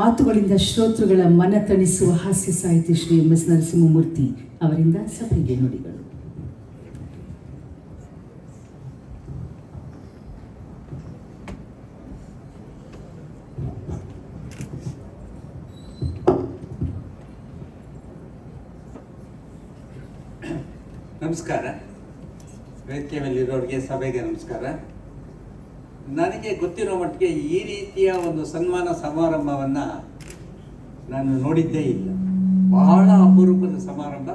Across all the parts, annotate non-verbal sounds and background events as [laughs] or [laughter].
ಮಾತುಗಳಿಂದ ಶ್ರೋತೃಗಳ ಮನ ತಣಿಸುವ ಹಾಸ್ಯ ಸಾಹಿತಿ ಶ್ರೀ ಎಂ ಎಸ್ ನರಸಿಂಹಮೂರ್ತಿ ಅವರಿಂದ ಸಭೆಗೆ ನುಡಿಗಳು. ನಮಸ್ಕಾರ. ವೇದಿಕೆ ಮೇಲಿರೋರಿಗೆ ಸಭೆಗೆ ನಮಸ್ಕಾರ. ನನಗೆ ಗೊತ್ತಿರೋ ಮಟ್ಟಿಗೆ ಈ ರೀತಿಯ ಒಂದು ಸನ್ಮಾನ ಸಮಾರಂಭವನ್ನು ನಾನು ನೋಡಿದ್ದೇ ಇಲ್ಲ. ಬಹಳ ಅಪರೂಪದ ಸಮಾರಂಭ.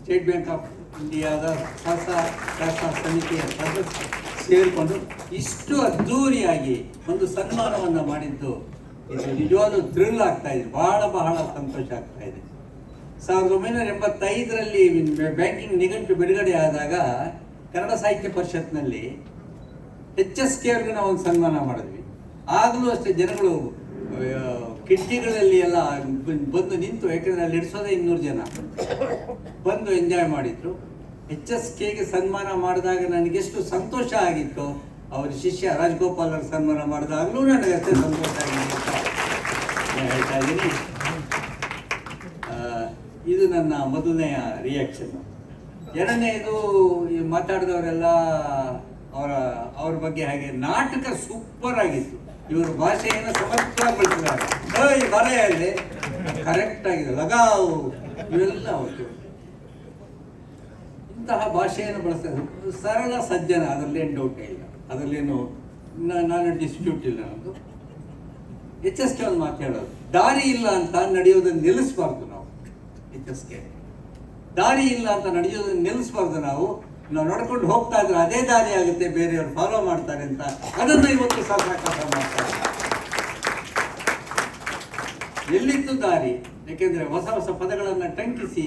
ಸ್ಟೇಟ್ ಬ್ಯಾಂಕ್ ಆಫ್ ಇಂಡಿಯಾದ ಸಹಸ ಸಮಿತಿಯ ಸದಸ್ಯ ಸೇರಿಕೊಂಡು ಇಷ್ಟು ಅದ್ಧೂರಿಯಾಗಿ ಒಂದು ಸನ್ಮಾನವನ್ನು ಮಾಡಿದ್ದು, ಇದು ನಿಜವಾದ ಥ್ರಿಲ್ ಆಗ್ತಾ ಇದೆ. ಬಹಳ ಬಹಳ ಸಂತೋಷ ಆಗ್ತಾ ಇದೆ. ಸಾವಿರದ ಒಂಬೈನೂರ ಎಂಬತ್ತೈದರಲ್ಲಿ ಬ್ಯಾಂಕಿಂಗ್ ನಿಘಂಟು ಬಿಡುಗಡೆ ಆದಾಗ ಕನ್ನಡ ಸಾಹಿತ್ಯ ಪರಿಷತ್ನಲ್ಲಿ ಎಚ್ ಎಸ್ ಕೆ ಅವ್ರಿಗೆ ನಾವು ಒಂದು ಸನ್ಮಾನ ಮಾಡಿದ್ವಿ. ಆಗಲೂ ಅಷ್ಟೇ ಜನಗಳು ಕಿಟಕಿಗಳಲ್ಲಿ ಎಲ್ಲ ಬಂದು ನಿಂತು, ಯಾಕಂದ್ರೆ ಅಲ್ಲಿ ಇಡಿಸೋದೇ ಇನ್ನೂರು ಜನ. ಬಂದು ಎಂಜಾಯ್ ಮಾಡಿದ್ರು. ಎಚ್ ಎಸ್ ಕೆಗೆ ಸನ್ಮಾನ ಮಾಡಿದಾಗ ನನಗೆಷ್ಟು ಸಂತೋಷ ಆಗಿತ್ತು, ಅವರ ಶಿಷ್ಯ ರಾಜಗೋಪಾಲ್ ಅವ್ರ ಸನ್ಮಾನ ಮಾಡಿದಾಗಲೂ ನನಗೆ ಅಷ್ಟೇ ಸಂತೋಷ ಇದ್ದೀನಿ. ಇದು ನನ್ನ ಮೊದಲನೆಯ ರಿಯಾಕ್ಷನ್ ಎರಡನೇದು ಮಾತಾಡಿದವರೆಲ್ಲ ಅವರ, ಅವ್ರ ಬಗ್ಗೆ ಹಾಗೆ ನಾಟಕ ಸೂಪರ್ ಆಗಿತ್ತು. ಇವರು ಭಾಷೆಯನ್ನು ಓಯ್ ಬರೆಯಲ್ಲಿ ಕರೆಕ್ಟ್ ಆಗಿದೆ. ಲಗಾವು, ಇವೆಲ್ಲ ಅವತ್ತು ಇಂತಹ ಭಾಷೆಯನ್ನು ಬಳಸ್ತಾರೆ ಸರಳ ಸಜ್ಜನ, ಅದರಲ್ಲೇನು ಡೌಟ್ ಇಲ್ಲ. ಅದರಲ್ಲೇನು ನಾನು ಡಿಸ್ಪ್ಯೂಟ್ ಇಲ್ಲ ನಮ್ಮದು ಎಚ್ ಎಸ್ ಕೆ ಒಂದು ಮಾತಾಡೋದು ದಾರಿ ಇಲ್ಲ ಅಂತ ನಡೆಯೋದನ್ನು ನಿಲ್ಲಿಸಬಾರ್ದು ನಾವು. H S K. ದಾರಿ ಇಲ್ಲ ಅಂತ ನಡೆಯೋದನ್ನು ನಿಲ್ಲಿಸಬಾರ್ದು ನಾವು. ನಾವು ನಡ್ಕೊಂಡು ಹೋಗ್ತಾ ಇದ್ರೆ ಅದೇ ದಾರಿ ಆಗುತ್ತೆ, ಬೇರೆಯವರು ಫಾಲೋ ಮಾಡ್ತಾರೆ ಅಂತ. ಅದನ್ನು ಇವತ್ತು ಸಾಕಾಟ ಮಾಡ್ತಾರೆ. ಎಲ್ಲಿತ್ತು ದಾರಿ? ಯಾಕೆಂದ್ರೆ ಹೊಸ ಹೊಸ ಪದಗಳನ್ನು ಟಂಕಿಸಿ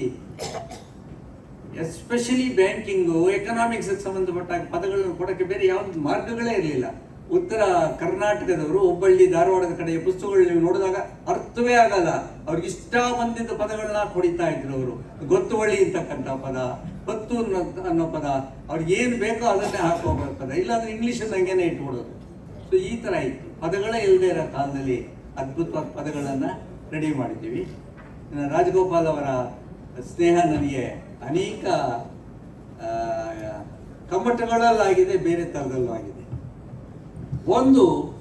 ಎಸ್ಪೆಷಲಿ ಬ್ಯಾಂಕಿಂಗು ಎಕನಾಮಿಕ್ಸ್ ಸಂಬಂಧಪಟ್ಟ ಪದಗಳನ್ನು ಕೊಡಕ್ಕೆ ಬೇರೆ ಯಾವ್ದು ಮಾರ್ಗಗಳೇ ಇರಲಿಲ್ಲ. ಉತ್ತರ ಕರ್ನಾಟಕದವರು ಹುಬ್ಬಳ್ಳಿ, ಧಾರವಾಡದ ಕಡೆಯ ಪುಸ್ತಕಗಳು ನೀವು ನೋಡಿದಾಗ ಅರ್ಥವೇ ಆಗಲ್ಲ. ಅವ್ರಿಗೆ ಇಷ್ಟ ಬಂದಿದ್ದ ಪದಗಳನ್ನ ಕೊಡಿತಾ ಇದ್ರು ಅವರು. ಗೊತ್ತುವಳ್ಳಿ ಇರ್ತಕ್ಕಂಥ ಪದ. ಹೊತ್ತು ಅನ್ನೋ- ಅನ್ನೋ ಪದ, ಅವ್ರಿಗೆ ಏನು ಬೇಕೋ ಅದನ್ನೇ ಹಾಕೋಬೇಕು ಪದ ಇಲ್ಲಾಂದ್ರೆ ಇಂಗ್ಲೀಷಲ್ಲಿ ಹಂಗೇನೆ ಇಟ್ಬಿಡೋದು. ಸೊ ಈ ಥರ ಇತ್ತು. ಪದಗಳೇ ಇಲ್ಲದೆ ಇರೋ ಕಾಲದಲ್ಲಿ ಅದ್ಭುತವಾದ ಪದಗಳನ್ನು ರೆಡಿ ಮಾಡಿದ್ದೀವಿ. ರಾಜಗೋಪಾಲ್ ಅವರ ಸ್ನೇಹ ನನಗೆ ಅನೇಕ ಕಮ್ಮಟಗಳಲ್ಲಾಗಿದೆ, ಬೇರೆ ಥರದಲ್ಲೂ ಆಗಿದೆ ಒಂದು,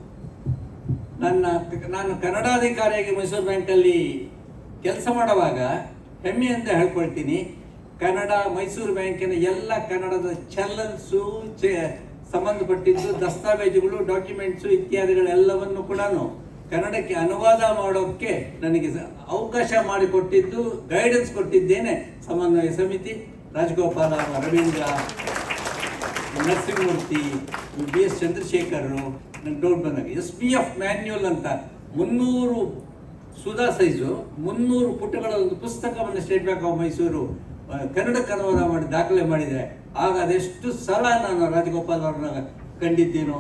ನನ್ನ ನಾನು ಕನ್ನಡಾಧಿಕಾರಿಯಾಗಿ ಮೈಸೂರು ಬ್ಯಾಂಕಲ್ಲಿ ಕೆಲಸ ಮಾಡುವಾಗ ಹೆಮ್ಮೆ ಅಂತ ಹೇಳ್ಕೊಳ್ತೀನಿ. ಕನ್ನಡ ಮೈಸೂರು ಬ್ಯಾಂಕಿನ ಎಲ್ಲ ಕನ್ನಡದ ಚಲನ್ಸು ಸಂಬಂಧಪಟ್ಟಿದ್ದು, ದಸ್ತಾವೇಜುಗಳು, ಡಾಕ್ಯುಮೆಂಟ್ಸು ಇತ್ಯಾದಿಗಳೆಲ್ಲವನ್ನು ಕೂಡ ಕನ್ನಡಕ್ಕೆ ಅನುವಾದ ಮಾಡೋಕ್ಕೆ ನನಗೆ ಅವಕಾಶ ಮಾಡಿಕೊಟ್ಟಿದ್ದು ಗೈಡೆನ್ಸ್ ಕೊಟ್ಟಿದ್ದೇನೆ ಸಮನ್ವಯ ಸಮಿತಿ. ರಾಜಗೋಪಾಲ ರವೀಂದ್ರ ನರಸಿಂಹಮೂರ್ತಿ ಬಿ ಎಸ್ ಚಂದ್ರಶೇಖರರು, ನನ್ನ ಡೌಟ್ ಬಂದಾಗ ಎಸ್ ಪಿ ಎಫ್ ಮ್ಯಾನ್ಯುಯಲ್ ಅಂತ ಮುನ್ನೂರು ಸುಧಾ ಸೈಜು, ಮುನ್ನೂರು ಪುಟಗಳ ಒಂದು ಪುಸ್ತಕವನ್ನು ಸ್ಟೇಟ್ ಬ್ಯಾಂಕ್ ಆಫ್ ಮೈಸೂರು ಆ, ಕನ್ನಡಕ್ಕೆ ಅನುವಾದ ಮಾಡಿ ದಾಖಲೆ ಮಾಡಿದರೆ ಆಗ ಅದೆಷ್ಟು ಸಲ ನಾನು ರಾಜಗೋಪಾಲ್ ಅವ್ರನ್ನ ಕಂಡಿದ್ದೀನೋ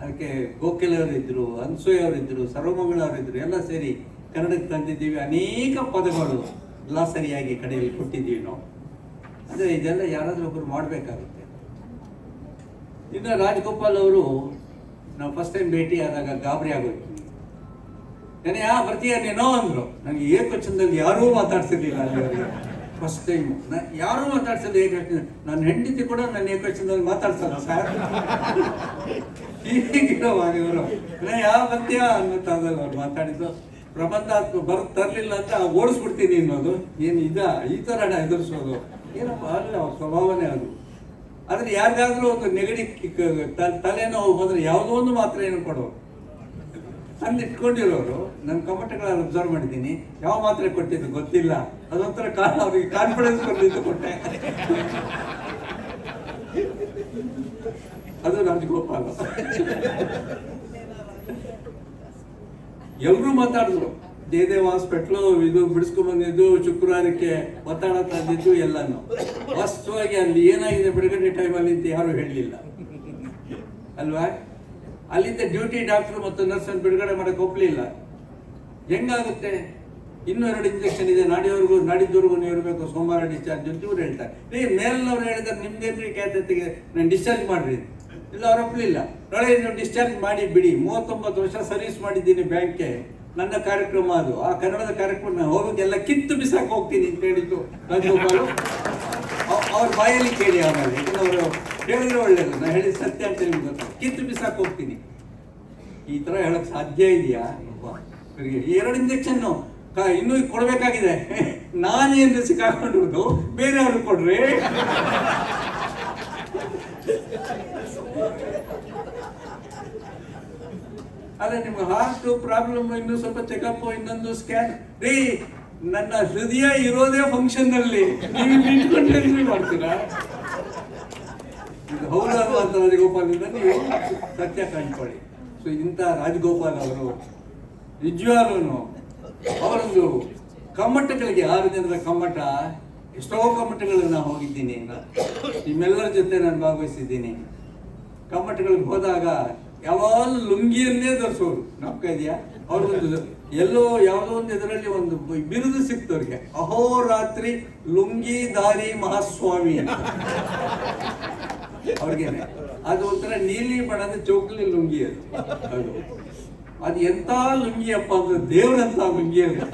ಅದಕ್ಕೆ ಗೋಖಲೆ ಅವರಿದ್ದರು ಸರ್ವಮಂಗಳವರಿದ್ದರು ಎಲ್ಲ ಸೇರಿ ಕನ್ನಡಕ್ಕೆ ತಂದಿದ್ದೀವಿ. ಅನೇಕ ಪದಗಳು ಎಲ್ಲ ಸರಿಯಾಗಿ ಕಡೆಯಲ್ಲಿ ಕೊಟ್ಟಿದ್ದೀವಿ ನಾವು ಅಂದರೆ ಇದೆಲ್ಲ ಯಾರಾದರೂ ಒಬ್ಬರು ಮಾಡಬೇಕಾಗುತ್ತೆ. ಇನ್ನು ರಾಜಗೋಪಾಲ್ ಅವರು ನಾವು ಫಸ್ಟ್ ಟೈಮ್ ಭೇಟಿ ಆದಾಗ ಗಾಬರಿ ಆಗೋಯ್ತು. ನಾನು ಯಾ ಬರ್ತೀಯ ನೀನೋ ಅಂದರು. ನನಗೆ ಏಕವಚನದಲ್ಲಿ ಯಾರೂ ಮಾತಾಡ್ತಿರ್ಲಿಲ್ಲ ಅಲ್ಲಿವರೆಗೆ ಫಸ್ಟ್ ಟೈಮ್ ಯಾರೂ ಮಾತಾಡ್ಸಲ್ಲ ಏಕವಚನ ನನ್ನ ಹೆಂಡತಿ ಕೂಡ ನನ್ನ ಏಕವಚನದಲ್ಲಿ ಮಾತಾಡ್ಸಲ್ಲ ಸರ್ ಹೀಗಿರೋವಾಗ ಇವರು ನಾ ಯಾವ ಅನ್ನೋ ಅನ್ನೋತ್ತಾಗಲ್ಲ ಅವ್ರು ಮಾತಾಡಿದ್ದು ಪ್ರಬಂಧ ಬರ್ ತರಲಿಲ್ಲ ಅಂತ ಓಡಿಸ್ಬಿಡ್ತೀನಿ ಅನ್ನೋದು. ಏನು ಇದ? ಈ ಥರ ಎದುರಿಸೋದು. ಏನಪ್ಪ? ಅಲ್ಲ, ಅವ್ರ ಸ್ವಭಾವನೇ ಅದು. ಆದರೆ ಯಾರಿಗಾದ್ರೂ ಒಂದು ನೆಗಡಿ ತಲೆನೋವು ಹೋದರೆ ಯಾವುದೋ ಒಂದು ಮಾತ್ರ ಏನು ಕೊಡೋರು ತಂದು ಇಟ್ಕೊಂಡಿರೋರು ನನ್ನ ಕಮಟಗಳನ್ನ ಅಬ್ಸರ್ವ್ ಮಾಡಿದ್ದೀನಿ. ಯಾವ ಮಾತ್ರೆ ಕೊಟ್ಟಿದ್ದು ಗೊತ್ತಿಲ್ಲ. ಅದೊಂಥರ ಕಾಲ ಅವರಿಗೆ ಕಾನ್ಫಿಡೆನ್ಸ್ ಬಂದಿದ್ದು ಕೊಟ್ಟೆ. ಅದು ರಾಜಗೋಪಾಲ. ಎಲ್ಲರೂ ಮಾತಾಡಿದ್ರು. ಜಯದೇವ್ ಹಾಸ್ಪಿಟ್ಲು ಇದು ಬಿಡಿಸ್ಕೊಂಡ್ ಬಂದಿದ್ದು, ಶುಕ್ರವಾರಕ್ಕೆ ಒತ್ತಡ ತಂದಿದ್ದು ಎಲ್ಲಾನು. ವಸ್ತುವಾಗಿ ಅಲ್ಲಿ ಏನಾಗಿದೆ ಬಿಡುಗಡೆ ಟೈಮಲ್ಲಿ ಅಂತ ಯಾರು ಹೇಳಲಿಲ್ಲ ಅಲ್ವಾ? ಅಲ್ಲಿಂದ ಡ್ಯೂಟಿ ಡಾಕ್ಟರ್ ಮತ್ತು ನರ್ಸನ್ನು ಬಿಡುಗಡೆ ಮಾಡಕ್ಕೆ ಒಪ್ಪಲಿಲ್ಲ ಹೆಂಗಾಗುತ್ತೆ? ಇನ್ನೂ ಎರಡು ಇಂಜೆಕ್ಷನ್ ಇದೆ. ನಾಡಿಯವ್ರಿಗೂ, ನಾಡಿದ್ದವ್ರಿಗೂ ನೀವು ಇರಬೇಕು. ಸೋಮವಾರ ಡಿಸ್ಚಾರ್ಜ್ ಅಂತ ಇವ್ರು ಹೇಳ್ತಾರೆ. ಏ, ಮೇಲಿನವ್ರು ಹೇಳಿದ್ರೆ ನಿಮ್ದೇನ್ರಿ ಖ್ಯಾತತೆಗೆ ನಾನು ಡಿಸ್ಚಾರ್ಜ್ ಮಾಡ್ರಿ ಇಲ್ಲ, ಅವ್ರು ಒಪ್ಪಲಿಲ್ಲ ನಾಳೆ ನೀವು ಡಿಸ್ಚಾರ್ಜ್ ಮಾಡಿ ಬಿಡಿ. ಮೂವತ್ತೊಂಬತ್ತು ವರ್ಷ ಸರ್ವಿಸ್ ಮಾಡಿದ್ದೀನಿ ಬ್ಯಾಂಕ್ಗೆ ನನ್ನ ಕಾರ್ಯಕ್ರಮ ಅದು. ಆ ಕನ್ನಡದ ಕಾರ್ಯಕ್ರಮ ನಾನು ಹೋಗೋಕ್ಕೆಲ್ಲ ಕಿತ್ತು ಬಿಸಾಕ್ ಹೋಗ್ತೀನಿ ಅಂತ ಹೇಳಿದ್ದು ಅವ್ರ ಬಾಯಲ್ಲಿ ಕೇಳಿ ಆಮೇಲೆ. ಅವರು ಹೇಳಿದ್ರೆ ಒಳ್ಳೇದು. ನಾನು ಹೇಳಿದ ಸತ್ಯ ಅಂತ ನಿಮ್ಗೆ ಕಿತ್ತು ಬಿಸಾಕ್ ಹೋಗ್ತೀನಿ. ಈ ತರ ಹೇಳಕ್ ಸಾಧ್ಯ ಇದೆಯಾ? ಎರಡು ಇಂಜೆಕ್ಷನ್ ಇನ್ನೂ ಕೊಡಬೇಕಾಗಿದೆ. [laughs] ನಾನೇನು ಸಿಕ್ಕಾಕೊಂಡಿರೋದು ಬೇರೆಯವ್ರು ಕೊಡ್ರಿ. ಅಲ್ಲ ನಿಮ್ಗೆ ಹಾರ್ಟ್ ಪ್ರಾಬ್ಲಮ್ ಇನ್ನೂ ಸ್ವಲ್ಪ ಚೆಕಪ್ ಇನ್ನೊಂದು ಸ್ಕ್ಯಾನ್ ರೀ, ನನ್ನ ಹೃದಯ ಇರೋದೇ ಫಂಕ್ಷನ್ ಅಲ್ಲಿ. ನೀವು ಮಾಡ್ತೀರಾ? ಅಂತ ಅಂತ ರಾಜಗೋಪಾಲಿಂದ ನೀವು ಸತ್ಯ ಕಂಡುಕೊಳ್ಳಿ ಸೊ ಇಂಥ ರಾಜಗೋಪಾಲ್ ಅವರು ನಿಜವಾಗ್ಲೂ ಅವರೊಂದು ಕಮ್ಮಟಗಳಿಗೆ ಆರು ಜನರ ಕಮ್ಮಟ, ಎಷ್ಟೋ ನಾನು ಹೋಗಿದ್ದೀನಿ. ನಿಮ್ಮೆಲ್ಲರ ಜೊತೆ ನಾನು ಭಾಗವಹಿಸಿದ್ದೀನಿ. ಕಮ್ಮಟಗಳಿಗೆ ಹೋದಾಗ ಯಾವಾಗಲೂ ಲುಂಗಿಯನ್ನೇ ಧರಿಸೋರು. ನಾಪ್ಕ ಇದೆಯಾ? ಅವ್ರದ್ದೊಂದು ಎಲ್ಲೋ ಯಾವುದೋ ಒಂದು ಇದರಲ್ಲಿ ಒಂದು ಬಿರುದು ಸಿಕ್ತು ಅವ್ರಿಗೆ. ಅಹೋರಾತ್ರಿ ಲುಂಗಿ ದಾರಿ ಮಹಾಸ್ವಾಮಿ ಅಂತ. ಅವ್ರಿಗೇನೆ. ಅದು ಒಂಥರ ನೀಲಿ ಬಣ್ಣದ ಚೌಕಲಿ ಲುಂಗಿ ಅದು. ಅದು. ಅದು ಎಂತ ಲುಂಗಿ ಅಪ್ಪ ಅಂದ್ರೆ ದೇವ್ರಂತ ಲುಂಗಿ ಅದು.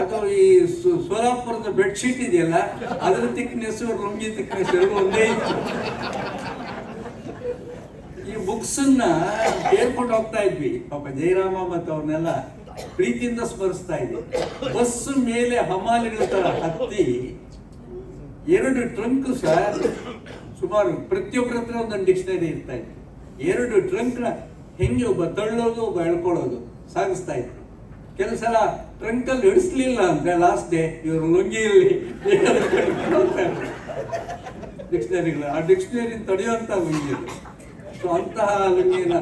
ಅದು ಈ ಸೋಲಾಪುರದ ಬೆಡ್ಶೀಟ್ ಇದೆಯಲ್ಲ, ಅದ್ರ ತಿಕ್ನೆಸ್ ಲುಂಗಿ ತಿಕ್ನೆಸ್ ಎರಡು ಒಂದೇ ಇತ್ತು. ಈ ಬುಕ್ಸ್ ಅನ್ನ ಹೇಳ್ಕೊಂಡು ಹೋಗ್ತಾ ಇದ್ವಿ. ಪಾಪ ಜಯರಾಮ ಮತ್ತು ಅವ್ರನ್ನೆಲ್ಲ ಪ್ರೀತಿಯಿಂದ ಸ್ಮರಿಸ್ತಾ ಇದ್ವಿ. ಬಸ್ ಮೇಲೆ ಹಮಾಲಿಗಳ ತರ ಹತ್ತಿ ಎರಡು ಟ್ರಂಕ್ ಸರ್ ಸುಮಾರು ಪ್ರತಿಯೊಬ್ಬರ ಹತ್ರ ಒಂದೊಂದು ಡಿಕ್ಷನರಿ ಇರ್ತಾ ಇತ್ತು. ಎರಡು ಟ್ರಂಕ್ ಹೆಂಗೆ ಒಬ್ಬ ತಳ್ಳೋದು, ಒಬ್ಬ ಎಳ್ಕೊಳ್ಳೋದು ಸಾಗಿಸ್ತಾ ಇತ್ತು ಕೆಲವು ಸಲ ಟ್ರಂಕಲ್ಲಿ ಹಿಡಿಸ್ಲಿಲ್ಲ ಅಂದ್ರೆ ಲಾಸ್ಟ್ ಡೇ ಇವರು ಲುಂಗಿಯಲ್ಲಿ ಡಿಕ್ಷನರಿಗಳು ಆ ಡಿಕ್ಷನರಿ ತಡೆಯುವಂತ ಲುಂಗಿ ಸೊ ಅಂತಹ ಲುಂಗಿನ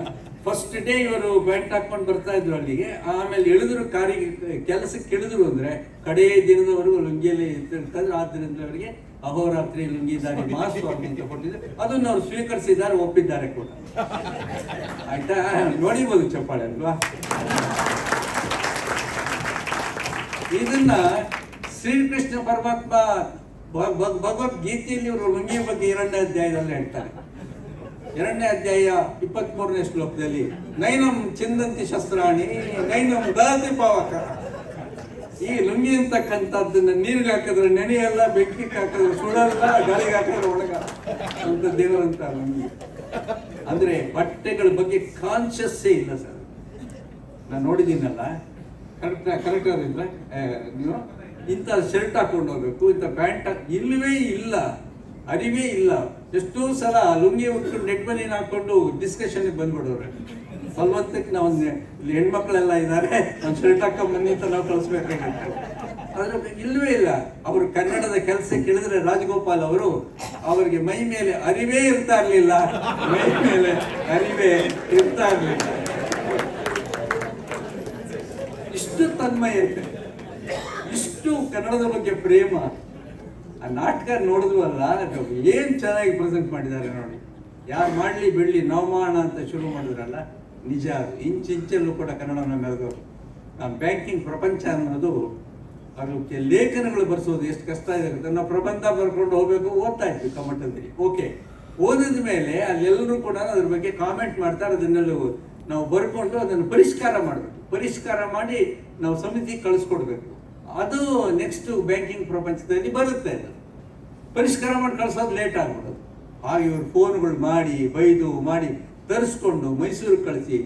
ಫಸ್ಟ್ ಡೇ ಇವರು ಬ್ಯಾಂಟ್ ಹಾಕೊಂಡು ಬರ್ತಾ ಇದ್ರು ಅಲ್ಲಿಗೆ. ಆಮೇಲೆ ಇಳಿದ್ರು ಕಾರಿಗೆ, ಕೆಲಸಕ್ಕೆ ಇಳಿದ್ರು ಅಂದ್ರೆ ಕಡೆಯ ದಿನದವರೆಗೂ ಲುಂಗಿಯಲ್ಲಿ ಇರ್ತಾರೆ ಆದ್ದರಿಂದ ಅವರಿಗೆ ಅಹೋರಾತ್ರಿ ಲುಂಗಿದಾರಿ ಮಾಸ್ವಾಮಿ ಅಂತ ಕೊಟ್ಟಿದ್ದಾರೆ. ಅದನ್ನು ಅವರು ಸ್ವೀಕರಿಸಿದ್ದಾರೆ ಒಪ್ಪಿದ್ದಾರೆ ಕೂಡ. ಆಯ್ತಾ? ನೋಡಿಬೋದು ಚಪ್ಪಾಳೆ ಅಲ್ವಾ? ಇದನ್ನ ಶ್ರೀಕೃಷ್ಣ ಪರಮಾತ್ಮ ಭಗವದ್ಗೀತೆಯಲ್ಲಿ ಇವರು ಲುಂಗಿ ಬಗ್ಗೆ ಎರಡನೇ ಅಧ್ಯಾಯದಲ್ಲಿ ಹೇಳ್ತಾರೆ. ಎರಡನೇ ಅಧ್ಯಾಯ ಇಪ್ಪತ್ತ್ ಮೂರನೇ ಶ್ಲೋಕದಲ್ಲಿ ನೈನಂ ಚಿಂದಂತಿ ಶಸ್ತ್ರಾಣಿ ನೈನಂ ದಾತಿ ಪಾವಕ. ಈ ಲುಂಗಿ ಅಂತಕ್ಕಂಥದ್ದನ್ನ ನೀರಿಗೆ ಹಾಕಿದ್ರೆ ನೆನೆಯಲ್ಲ ಬೆಂಕಿಗೆ ಹಾಕಿದ್ರೆ ಸುಡಲ್ಲ ಗಾಳಿಗೆ ಹಾಕಿದ್ರೆ ಒಳಗ ಅಂತ ದೇವರಂತ ಲುಂಗಿ. ಅಂದ್ರೆ ಬಟ್ಟೆಗಳ ಬಗ್ಗೆ ಕಾನ್ಶಿಯಸ್ಸೇ ಇಲ್ಲ ಸರ್. ನಾನು ನೋಡಿದ್ದೀನಲ್ಲ. ಕರೆಕ್ಟ್ ಕರೆಕ್ಟ್ ಆಗಿದ್ರೆ ನೀವು? ಇಂಥ ಶರ್ಟ್ ಹಾಕೊಂಡು ಹೋಗ್ಬೇಕು, ಇಂಥ ಪ್ಯಾಂಟ್ ಇಲ್ಲವೇ ಇಲ್ಲ. ಅರಿವೇ ಇಲ್ಲ. ಎಷ್ಟೋ ಸಲ ಲುಂಗಿ ಉಟ್ಕೊಂಡು, ನೆಟ್ ಬನೀನ್ ಹಾಕೊಂಡು ಡಿಸ್ಕಷನ್ಗೆ ಬಂದ್ಬಿಡೋರು. ಫಲವತ್ತಕ್ಕೆ ನಾವು ಇಲ್ಲಿ ಹೆಣ್ಮಕ್ಳೆಲ್ಲ ಇದ್ದಾರೆ ಒಂದು ಶರ್ಟ್ ಹಾಕೊಂಡ್ ಬನ್ನಿ ಅಂತ ನಾವು ಕಳಿಸ್ಬೇಕಾಗಿತ್ತು. ಆದ್ರೆ ಇಲ್ಲವೇ ಇಲ್ಲ. ಅವರು ಕನ್ನಡದ ಕೆಲಸಕ್ಕೆ ಕೇಳಿದ್ರೆ ರಾಜಗೋಪಾಲ್ ಅವರು ಅವರಿಗೆ ಮೈ ಮೇಲೆ ಅರಿವೇ ಇರ್ತಾ ಇರಲಿಲ್ಲ. ಮೈ ಮೇಲೆ ಅರಿವೇ ಇರ್ತಾ ಇರಲಿಲ್ಲ. ಇಷ್ಟು ತನ್ಮಯತೆ ಇಷ್ಟು ಕನ್ನಡದ ಬಗ್ಗೆ ಪ್ರೇಮ. ಆ ನಾಟಕ ನೋಡಿದ್ವಲ್ಲ ಏನು ಏನ್ ಚೆನ್ನಾಗಿ ಪ್ರೆಸೆಂಟ್ ಮಾಡಿದ್ದಾರೆ ನೋಡಿ. ಯಾರು ಮಾಡ್ಲಿ ಬಿಡ್ಲಿ ನವಮಾನ ಅಂತ ಶುರು ಮಾಡಿದ್ರಲ್ಲ ನಿಜ ಅದು. ಇಂಚಿಂಚಲ್ಲೂ ಕೂಡ ಕನ್ನಡವನ್ನು ಮೆರೆದವರು ನಾವು ಬ್ಯಾಂಕಿಂಗ್ ಪ್ರಪಂಚ ಅನ್ನೋದು ಅದಕ್ಕೆ ಲೇಖನಗಳು ಬರ್ಸೋದು ಎಷ್ಟು ಕಷ್ಟ ಇದೆ ನಾವು ಪ್ರಬಂಧ ಬರ್ಕೊಂಡು ಹೋಗ್ಬೇಕು ಓದ್ತಾ ಇದ್ವಿ ಕಮಟದಲ್ಲಿ ಓಕೆ ಓದಿದ ಮೇಲೆ ಅಲ್ಲೆಲ್ಲರೂ ಕೂಡ ಅದ್ರ ಬಗ್ಗೆ ಕಾಮೆಂಟ್ ಮಾಡ್ತಾರೆ ಅದನ್ನೆಲ್ಲ ನಾವು ಬರ್ಕೊಂಡು ಅದನ್ನು ಪರಿಷ್ಕಾರ ಮಾಡಬೇಕು. ಪರಿಷ್ಕಾರ ಮಾಡಿ ನಾವು ಸಮಿತಿ ಕಳಿಸ್ಕೊಡ್ಬೇಕು. ಅದು ನೆಕ್ಸ್ಟ್ ಬ್ಯಾಂಕಿಂಗ್ ಪ್ರಪಂಚದಲ್ಲಿ ಬರುತ್ತೆ ಅದು. ಪರಿಷ್ಕಾರ ಮಾಡಿ ಕಳಿಸೋದು ಲೇಟ್ ಆಗ್ಬಿಡೋದು ಹಾಗೆ ಇವರು ಫೋನ್ಗಳು ಮಾಡಿ, ಬೈದು, ಮಾಡಿ. ತರಿಸ್ಕೊಂಡು ಮೈಸೂರಿಗೆ ಕಳಿಸಿ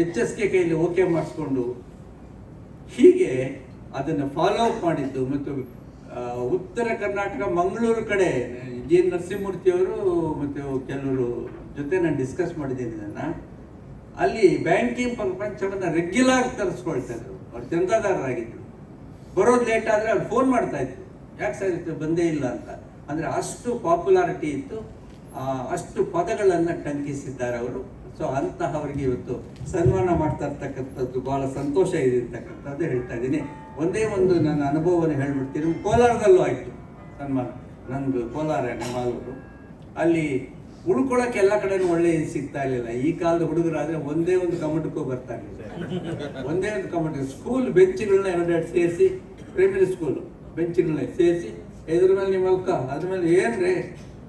ಎಚ್ ಎಸ್ ಕೆ ಕೈಯಲ್ಲಿ ಓಕೆ ಮಾಡಿಸ್ಕೊಂಡು ಹೀಗೆ ಅದನ್ನು ಫಾಲೋ ಅಪ್ ಮಾಡಿದ್ದು ಮತ್ತು ಉತ್ತರ ಕರ್ನಾಟಕ, ಮಂಗಳೂರು ಕಡೆ ಜಿ ಎನ್ ನರಸಿಂಹಮೂರ್ತಿಯವರು ಮತ್ತು ಕೆಲವರು ಜೊತೆ ನಾನು ಡಿಸ್ಕಸ್ ಮಾಡಿದ್ದೀನಿ ಇದನ್ನು. ಅಲ್ಲಿ ಬ್ಯಾಂಕಿಂಗ್ ಪ್ರಪಂಚವನ್ನು ರೆಗ್ಯುಲರ್ ತರಿಸ್ಕೊಳ್ತಾ ಇದ್ರು. ಅವ್ರು ಚಂದಾದಾರರಾಗಿದ್ರು. ಬರೋದು ಲೇಟ್ ಆದರೆ ಅವ್ರು ಫೋನ್ ಮಾಡ್ತಾ ಇದ್ರು. ಯಾಕೆ ಸರ್ ಬಂದೇ ಇಲ್ಲ ಅಂತ? ಅಂದರೆ ಅಷ್ಟು ಪಾಪ್ಯುಲಾರಿಟಿ ಇತ್ತು. ಅಷ್ಟು ಪದಗಳನ್ನು ಟಂಕಿಸಿದ್ದಾರೆ ಅವರು. ಸೊ ಅಂತಹವರಿಗೆ ಇವತ್ತು ಸನ್ಮಾನ ಮಾಡ್ತಾ ಇರ್ತಕ್ಕಂಥದ್ದು ಬಹಳ ಸಂತೋಷ ಇದೆ ಅಂತಕ್ಕಂಥದ್ದು ಹೇಳ್ತಾ ಇದ್ದೀನಿ. ಒಂದೇ ಒಂದು ನನ್ನ ಅನುಭವವನ್ನು ಹೇಳ್ಬಿಡ್ತೀನಿ. ಕೋಲಾರದಲ್ಲೂ ಆಯಿತು ಸನ್ಮಾನ. ನಂದು ಕೋಲಾರ ನೆಮಾಲೂರು ಅಲ್ಲಿ ಉಳ್ಕೊಳ್ಳೋಕೆ ಎಲ್ಲ ಕಡೆನೂ ಒಳ್ಳೆ ಸಿಗ್ತಾ ಇರಲಿಲ್ಲ. ಈ ಕಾಲದ ಹುಡುಗರಾದ್ರೆ ಒಂದೇ ಒಂದು ಕಮಟಕ್ಕೂ ಬರ್ತಾ ಇರಲಿಲ್ಲ. ಒಂದೇ ಒಂದು ಕಮಟ. ಸ್ಕೂಲ್ ಬೆಂಚ್ಗಳನ್ನ ಎರಡೆರಡು ಸೇರಿಸಿ ಪ್ರೈಮರಿ ಸ್ಕೂಲು ಬೆಂಚ್ಗಳನ್ನ ಸೇರಿಸಿ ಎದುರ ಮೇಲೆ ನಿಮ್ಮ ಅದ್ರ ಮೇಲೆ ಏನ್ರಿ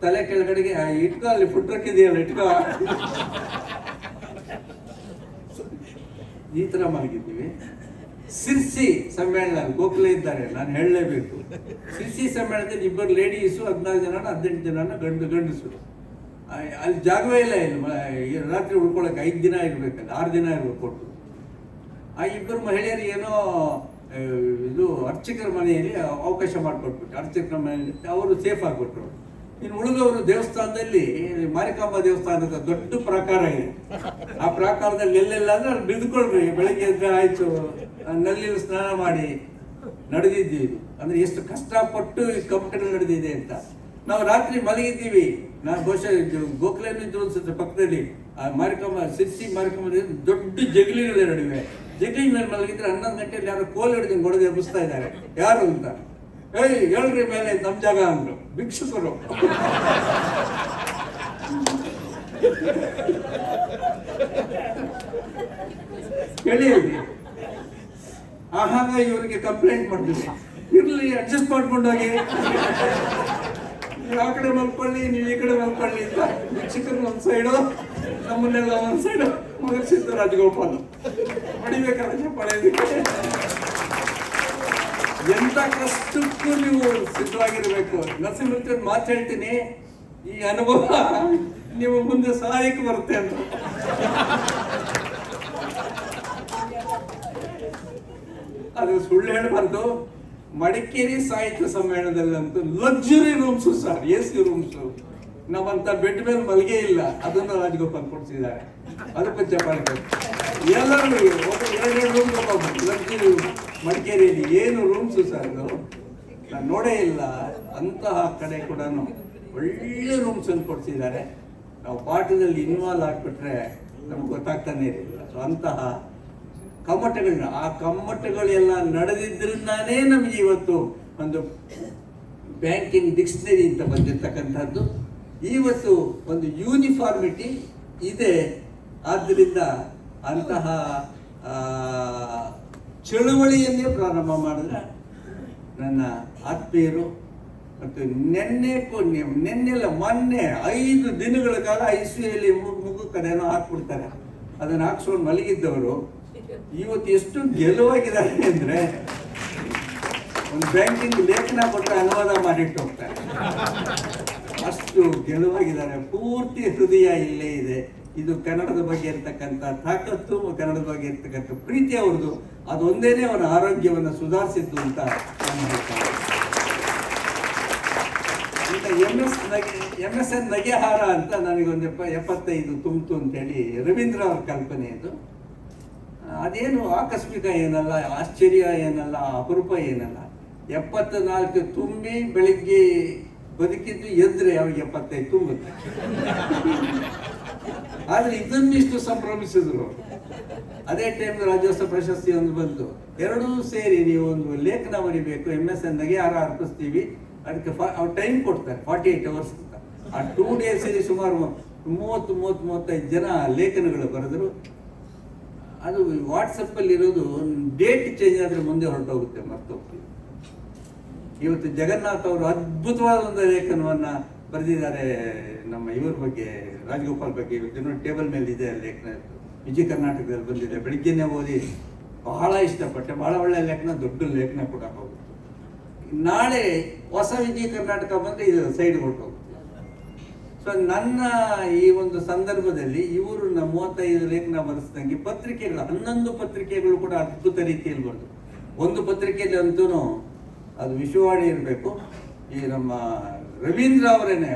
ತಲೆ ಕೆಳಗಡೆಗೆ ಇಟ್ಕೋ, ಅಲ್ಲಿ ಫುಡ್ ಟ್ರಕ್ ಇದೆಯಲ್ಲ, ಇಟ್ಕೋ. ಈ ಥರ ಮಾಡಿದ್ದೀವಿ. ಸಿರ್ಸಿ ಸಮ್ಮೇಳನ, ಗೋಖಲೆ ಇದ್ದಾರೆ, ನಾನು ಹೇಳಲೇಬೇಕು. ಸಿರ್ಸಿ ಸಮ್ಮೇಳನದಲ್ಲಿ ಇಬ್ಬರು ಲೇಡೀಸು ಹದಿನಾರು ಜನ ಹದಿನೆಂಟು ಜನ ಗಂಡು, ಗಂಡಸು. ಅಲ್ಲಿ ಜಾಗವೇ ಇಲ್ಲ ಇಲ್ಲಿ ರಾತ್ರಿ ಉಳ್ಕೊಳಕ್ಕೆ ಐದು ದಿನ ಇರಬೇಕಲ್ಲ, ಆರು ದಿನ ಇರಬೇಕು ಕೊಟ್ಟು ಆ ಇಬ್ಬರು ಮಹಿಳೆಯರು ಏನೋ ಇದು ಅರ್ಚಕರ ಮನೆಯಲ್ಲಿ ಅವಕಾಶ ಮಾಡಿಕೊಟ್ಬಿಟ್ಟು ಅರ್ಚಕರ ಮನೆಯಲ್ಲಿ ಅವರು ಸೇಫ್ ಆಗಿಬಿಟ್ರು ಇನ್ನು ಉಳಿದವರು ದೇವಸ್ಥಾನದಲ್ಲಿ, ಮಾರಿಕಾಂಬ ದೇವಸ್ಥಾನದ ದೊಡ್ಡ ಪ್ರಾಕಾರ ಇದೆ. ಆ ಪ್ರಾಕಾರದಲ್ಲಿ ಎಲ್ಲೆಲ್ಲ ಅಂದ್ರೆ ಅಲ್ಲಿ ಬಿದ್ದುಕೊಳ್ರಿ, ಬೆಳಿಗ್ಗೆ ಎದ್ರೆ ಆಯ್ತು ನಲ್ಲಿ ಸ್ನಾನ ಮಾಡಿ ನಡೆದಿದ್ದೀವಿ. ಅಂದ್ರೆ ಎಷ್ಟು ಕಷ್ಟಪಟ್ಟು ಈ ಕಂಪನಿ ನಡೆದಿದೆ ಅಂತ. ನಾವು ರಾತ್ರಿ ಮಲಗಿದ್ದೀವಿ. ನಾನು ಬಹುಶಃ ಗೋಖಲೆನೂ ಇದ್ದು ಅನ್ಸುತ್ತೆ ಪಕ್ಕದಲ್ಲಿ, ಆ ಮಾರಿಕಾಂಬ, ಸಿರ್ಸಿ ಮಾರಿಕಮ್ಮ ದೊಡ್ಡ ಜಗಲಿಗಳ ನಡುವೆ. ಜಗಲಿ ಮೇಲೆ ಮಲಗಿದ್ರೆ ಹನ್ನೊಂದು ಗಂಟೆಯಲ್ಲಿ ಯಾರು ಕೋಲ್ ಹಿಡಿದು ಹೊಡೆದು ಎಬ್ಬಿಸ್ತಾ ಇದ್ದಾರೆ. ಯಾರು ಅಂತ? ಏಯ್, ಹೇಳ್ರಿ ಮೇಲೆ ನಮ್ಮ ಜಾಗ ಅಂದ್ರು. ಭಿಕ್ಷುಕರು. ಹೇಳಿ. ಆಹಾಗ ಇವರಿಗೆ ಕಂಪ್ಲೇಂಟ್ ಮಾಡಿದ್ವಿ ಇರಲಿ ಅಡ್ಜಸ್ಟ್ ಮಾಡ್ಕೊಂಡು ಹೋಗಿ. ನೀವು ಆ ಕಡೆ ಮಲ್ಕೊಳ್ಳಿ, ನೀವು ಈ ಕಡೆ ಮಲ್ಕೊಳ್ಳಿ ಅಂತ ಭಿಕ್ಷಕರು ಒಂದು ಸೈಡು ನಮ್ಮನ್ನೆಲ್ಲ ಒಂದು ಸೈಡು ಮುಗಿಸಿದ್ದು ರಾಜಗೋಪಾಲ್ ಹೊಡಿಬೇಕಾದ್ರೆ ಚಪ್ಪಾಳೆದಕ್ಕೆ ಎಂತ ಕಷ್ಟಕ್ಕೂ ನೀವು ಸಿದ್ಧವಾಗಿರ್ಬೇಕು. ನರಸಿಂಹ ಮಾತು ಹೇಳ್ತೀನಿ. ಈ ಅನುಭವ ನಿಮ್ಮ ಮುಂದೆ ಸಹಾಯಕ್ಕೆ ಬರುತ್ತೆ ಅಂತ. ಅದು ಸುಳ್ಳು ಹೇಳಬಾರ್ದು. ಮಡಿಕೇರಿ ಸಾಹಿತ್ಯ ಸಮ್ಮೇಳನದಲ್ಲಂತೂ luxury rooms sir, A C rooms ನಮ್ಮಂತ ಬೆಡ್ ಮೇಲೆ ಮಲ್ಗೆ ಇಲ್ಲ. ಅದನ್ನು ರಾಜಗೋಪಾಲ್ ಕೊಡ್ತಿದ್ದಾರೆ ಅದಕ್ಕೆ ಚಪ್ಪಾಳೆ ಎಲ್ಲರೂ ಒಬ್ಬ ರೂಮ್ ಮಡಿಕೇರಿಯಲ್ಲಿ ಏನು ರೂಮ್ಸು ಸರ್ ನಾನು ನೋಡೇ ಇಲ್ಲ. ಅಂತಹ ಕಡೆ ಕೂಡ ಒಳ್ಳೆ ರೂಮ್ಸ್ ಕೊಡ್ತಿದ್ದಾರೆ ನಾವು ಪಾಠದಲ್ಲಿ ಇನ್ವಾಲ್ವ್ ಆಗಿಬಿಟ್ರೆ ನಮ್ಗೆ ಗೊತ್ತಾಗ್ತಾನೆ ಇರಲಿಲ್ಲ. ಸೊ ಅಂತಹ ಕಮ್ಮಟಗಳನ್ನ, ಆ ಕಮ್ಮಟಗಳೆಲ್ಲ ನಡೆದಿದ್ದರಿಂದಾನೇ ನಮಗೆ ಇವತ್ತು ಒಂದು ಬ್ಯಾಂಕಿಂಗ್ ಡಿಕ್ಷನರಿ ಅಂತ ಬಂದಿರ್ತಕ್ಕಂಥದ್ದು. ಇವತ್ತು ಒಂದು ಯೂನಿಫಾರ್ಮಿಟಿ ಇದೆ. ಆದ್ದರಿಂದ ಅಂತಹ ಚಳುವಳಿಯನ್ನೇ ಪ್ರಾರಂಭ ಮಾಡಿದ್ರೆ ನನ್ನ ಆತ್ಮೀಯರು ಮತ್ತು ನಿನ್ನೆ ನಿನ್ನೆಲ್ಲ ಮೊನ್ನೆ ಐದು ದಿನಗಳ ಕಾಲ ಐಸಿಯಲ್ಲಿ ಮುಗು ಕಡೆನೋ ಹಾಕ್ಬಿಡ್ತಾರೆ. ಅದನ್ನು ಹಾಕ್ಸ್ಕೊಂಡು ಮಲಗಿದ್ದವರು. ಇವತ್ತು ಎಷ್ಟು ಗೆಲುವಾಗಿದ್ದಾರೆ ಅಂದ್ರೆ ಒಂದು ಬ್ಯಾಂಕಿಂಗ್ ಲೇಖನ ಕೊಟ್ಟರೆ ಅನುವಾದ ಮಾಡಿಟ್ಟು ಹೋಗ್ತಾರೆ. ಅಷ್ಟು ಗೆಲುವಾಗಿದ್ದಾರೆ. ಪೂರ್ತಿ ಹೃದಯ ಇಲ್ಲೇ ಇದೆ. ಇದು ಕನ್ನಡದ ಬಗ್ಗೆ ಇರ್ತಕ್ಕಂಥ ತಾಕತ್ತು ಕನ್ನಡದ ಬಗ್ಗೆ ಇರ್ತಕ್ಕಂಥ ಪ್ರೀತಿ ಅವ್ರದ್ದು. ಅದೊಂದೇನೆ ಅವರ ಆರೋಗ್ಯವನ್ನು ಸುಧಾರಿಸಿದ್ದು ಅಂತ ನಾನು ಎಂ ಎಸ್ ನಗೆ ಎಂ ಎಸ್ ಎನ್ ನಗೆಹಾರ ಅಂತ ನನಗೊಂದು ಎಪ್ಪ, ಎಪ್ಪತ್ತೈದು ತುಂಬಿತು ಅಂತೇಳಿ ರವೀಂದ್ರ ಅವ್ರ ಕಲ್ಪನೆ ಇದು ಅದೇನು ಆಕಸ್ಮಿಕ ಏನಲ್ಲ, ಆಶ್ಚರ್ಯ ಏನಲ್ಲ, ಅಪರೂಪ ಏನಲ್ಲ. ಎಪ್ಪತ್ತ ನಾಲ್ಕು ತುಂಬಿ ಬೆಳಿಗ್ಗೆ ಬದುಕಿದ್ದು ಎದ್ರೆ ಅವ್ರಿಗೆ ಎಪ್ಪತ್ತೈದು ತುಂಬುತ್ತೆ. ಆದ್ರೆ ಇದನ್ನಿಷ್ಟು ಸಂಭ್ರಮಿಸಿದ್ರು. ಅದೇ ಟೈಮ್ ರಾಜ್ಯೋತ್ಸವ ಪ್ರಶಸ್ತಿ ಒಂದು ಬಂತು. ಎರಡೂ ಸೇರಿ ನೀವು ಒಂದು ಲೇಖನ ಬರಿಬೇಕು ಎಂ ಎಸ್ ಎನ್ ನಗೆ ಯಾರು ಅರ್ಪಿಸ್ತೀವಿ ಅದಕ್ಕೆ ಅವ್ರು ಟೈಮ್ ಕೊಡ್ತಾರೆ ಫಾರ್ಟಿ ಏಟ್ ಅವರ್ಸ್ ಅಂತ ಆ ಟೂ ಡೇಸಲ್ಲಿ ಸುಮಾರು ಮೂವತ್ತು ಮೂವತ್ತು, ಮೂವತ್ತೈದು ಜನ ಲೇಖನಗಳು ಬರೆದ್ರು. ಅದು ವಾಟ್ಸಪ್ ಅಲ್ಲಿ ಇರೋದು ಡೇಟ್ ಚೇಂಜ್ ಆದ್ರೆ ಮುಂದೆ ಹೊರಟೋಗುತ್ತೆ ಮರ್ತೋಗ್ತೀವಿ ಇವತ್ತು ಜಗನ್ನಾಥ್ ಅವರು ಅದ್ಭುತವಾದ ಒಂದು ಲೇಖನವನ್ನ ಬರೆದಿದ್ದಾರೆ ನಮ್ಮ ಇವ್ರ ಬಗ್ಗೆ. ರಾಜಗೋಪಾಲ್ ಬಗ್ಗೆ ಇವತ್ತು ಟೇಬಲ್ ಮೇಲೆ ಇದೆ ಲೇಖನ ವಿಜಯ ಕರ್ನಾಟಕದಲ್ಲಿ ಬಂದಿದೆ. ಬೆಳಿಗ್ಗೆನೇ ಓದಿ ಬಹಳ ಇಷ್ಟಪಟ್ಟೆ, ಬಹಳ ಒಳ್ಳೆ ಲೇಖನ, ದೊಡ್ಡ ಲೇಖನ ಕೂಡ ಹೋಗುತ್ತೆ ನಾಳೆ ಹೊಸ ವಿಜಯ ಕರ್ನಾಟಕ ಬಂದ್ರೆ ಇದು ಸೈಡ್ ಹೊರಟೋಗುತ್ತೆ. ಸೊ ನನ್ನ ಈ ಒಂದು ಸಂದರ್ಭದಲ್ಲಿ ಇವರು ನಮ್ಮ ಮೂವತ್ತೈದು ಲೇಖನ ಬರೆಸಿದಂಗೆ ಪತ್ರಿಕೆಗಳು, ಹನ್ನೊಂದು ಪತ್ರಿಕೆಗಳು ಕೂಡ ಅದ್ಭುತ ರೀತಿಯಲ್ಲಿ ಬರೆದು ಒಂದು ಪತ್ರಿಕೆಯಲ್ಲಿ ಅಂತೂ ಅದು ವಿಶ್ವವಾಣಿ ಇರಬೇಕು. ಈ ನಮ್ಮ ರವೀಂದ್ರ ಅವರೇನೆ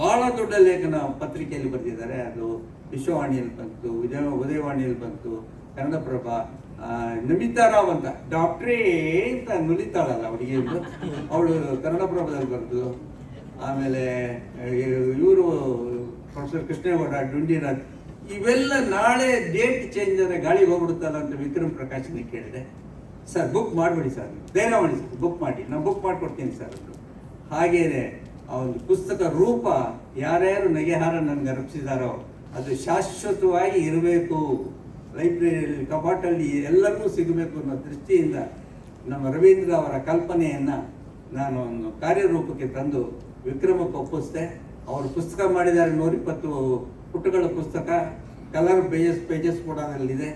ಬಹಳ ದೊಡ್ಡ ಲೇಖನ ಪತ್ರಿಕೆಯಲ್ಲಿ ಬರೆದಿದ್ದಾರೆ. ಅದು ವಿಶ್ವವಾಣಿಯಲ್ಲಿ ಬಂತು ಉದಯ ಉದಯವಾಣಿಯಲ್ಲಿ ಬಂತು, ಕನ್ನಡಪ್ರಭ ನಮಿತಾ ರಾವ್ ಅಂತ. ಡಾಕ್ಟ್ರೇ ಅಂತ ನುಲಿತಾಳಲ್ಲ ಅವಳಿಗೆ ಅವಳು ಕನ್ನಡಪ್ರಭದಲ್ಲಿ ಬರೆದು, ಆಮೇಲೆ ಇವರು ಪ್ರೊಫೆಸರ್ ಕೃಷ್ಣೇಗೌಡ, ಡುಂಡಿರಾಜ್, ಇವೆಲ್ಲ ನಾಳೆ ಡೇಟ್ ಚೇಂಜ್ ಆದರೆ ಗಾಳಿಗೆ ಹೋಗ್ಬಿಡುತ್ತಲ್ಲ ಅಂತ ವಿಕ್ರಮ್ ಪ್ರಕಾಶ್ನ ಕೇಳಿದೆ. ಸರ್, ಬುಕ್ ಮಾಡಿಬಿಡಿ ಸರ್. ಧೈರ್ಯ ಮಾಡಿ ಸರ್, ಬುಕ್ ಮಾಡಿ. ನಾನು ಬುಕ್ ಮಾಡಿಕೊಡ್ತೀನಿ ಸರ್ ಹಾಗೇನೆ ಆ ಒಂದು ಪುಸ್ತಕ ರೂಪ ಯಾರ್ಯಾರು ನಗೆಹಾರ ನನಗೆ ಅರ್ಪಿಸಿದಾರೋ ಅದು ಶಾಶ್ವತವಾಗಿ ಇರಬೇಕು. ಲೈಬ್ರರಿಯಲ್ಲಿ, ಕಪಾಟಲ್ಲಿ ಎಲ್ಲರಿಗೂ ಸಿಗಬೇಕು ಅನ್ನೋ ದೃಷ್ಟಿಯಿಂದ ನಮ್ಮ ರವೀಂದ್ರ ಅವರ ಕಲ್ಪನೆಯನ್ನು ನಾನು ಒಂದು ಕಾರ್ಯರೂಪಕ್ಕೆ ತಂದು ವಿಕ್ರಮಕ್ಕೆ ಒಪ್ಪಿಸಿದೆ. ಅವರು ಪುಸ್ತಕ ಮಾಡಿದ್ದಾರೆ ನೂರಿಪ್ಪತ್ತು ಪುಟಗಳ ಪುಸ್ತಕ, ಕಲರ್ ಪೇಜಸ್ ಪೇಜಸ್ ಕೂಡ ಅದರಲ್ಲಿದೆ.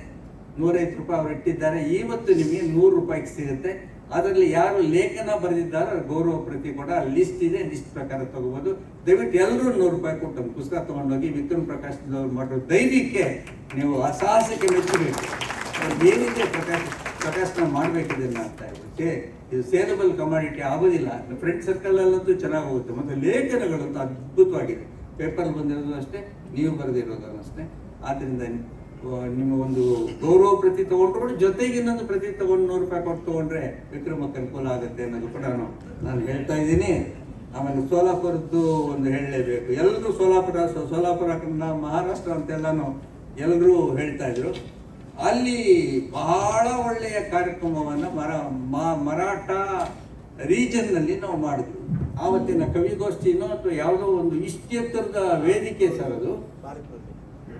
ನೂರೈವತ್ತು ರೂಪಾಯಿ ಅವರು ಇಟ್ಟಿದ್ದಾರೆ. ಇವತ್ತು ನಿಮಗೆ ನೂರು ರೂಪಾಯಿಗೆ ಸಿಗುತ್ತೆ. ಅದರಲ್ಲಿ ಯಾರು ಲೇಖನ ಬರೆದಿದ್ದಾರೋ ಗೌರವ ಪ್ರತಿ ಕೂಡ ಲಿಸ್ಟ್ ಇದೆ. ಲಿಸ್ಟ್ ಪ್ರಕಾರ ತಗೋಬಹುದು ದಯವಿಟ್ಟು ಎಲ್ಲರೂ ನೂರು ರೂಪಾಯಿ ಕೊಟ್ಟು ಪುಸ್ತಕ ತಗೊಂಡೋಗಿ ವಿಕ್ರಮ್ ಪ್ರಕಾಶ್ ಮಾಡೋ ಧೈರ್ಯಕ್ಕೆ ನೀವು ಅಸಾಹಸಕ್ಕೆ ಮೆಚ್ಚಬೇಕು. ಬೇರೆ ಪ್ರಕಾಶ ಪ್ರಕಾಶ್, ಪ್ರಕಾಶನ ಮಾಡಬೇಕಿದನ್ನ ಅಂತ ಇರುತ್ತೆ ಇದು. ಸೇಲಬಲ್ ಕಮಾಡಿಟಿ ಆಗೋದಿಲ್ಲ. ಫ್ರೆಂಡ್ ಸರ್ಕಲ್ ಅಲ್ಲಂತೂ ಚೆನ್ನಾಗಿ ಹೋಗುತ್ತೆ ಮತ್ತು ಲೇಖನಗಳಂತೂ ಅದ್ಭುತವಾಗಿದೆ. ಪೇಪರ್ ಬಂದಿರೋದು ಅಷ್ಟೇ, ನೀವು ಬರೆದಿರೋದು ಅಷ್ಟೇ. ಆದ್ದರಿಂದ ನಿಮ್ಮ ಒಂದು ಗೌರವ ಪ್ರತಿ ತಗೊಂಡ್ರು ಜೊತೆಗೆ ಇನ್ನೊಂದು ಪ್ರತಿ ತಗೊಂಡು ನೂರು ರೂಪಾಯಿ ಕೊಟ್ಟು ತಗೊಂಡ್ರೆ ವಿಕ್ರಮಕ್ಕೆ ಅನುಕೂಲ ಆಗುತ್ತೆ ಅನ್ನೋದು ಕೂಡ ನಾನು ನಾನು ಹೇಳ್ತಾ ಇದ್ದೀನಿ. ಆಮೇಲೆ ಸೋಲಾಪುರದ್ದು ಒಂದು ಹೇಳಲೇಬೇಕು. ಎಲ್ಲರೂ ಸೋಲಾಪುರ ಸೋಲಾಪುರ ಕನ್ನಡ ಮಹಾರಾಷ್ಟ್ರ ಅಂತೆಲ್ಲಾನು ಎಲ್ಲರೂ ಹೇಳ್ತಾ ಇದ್ರು. ಅಲ್ಲಿ ಬಹಳ ಒಳ್ಳೆಯ ಕಾರ್ಯಕ್ರಮವನ್ನು ಮರ ಮರಾಠ ರೀಜನ್ನಲ್ಲಿ ನಾವು ಮಾಡಿದ್ವಿ. ಆವತ್ತಿನ ಕವಿಗೋಷ್ಠಿನೋ ಅಥವಾ ಯಾವುದೋ ಒಂದು ಇಷ್ಟು ಎತ್ತರದ ವೇದಿಕೆ ಸರ್ ಅದು.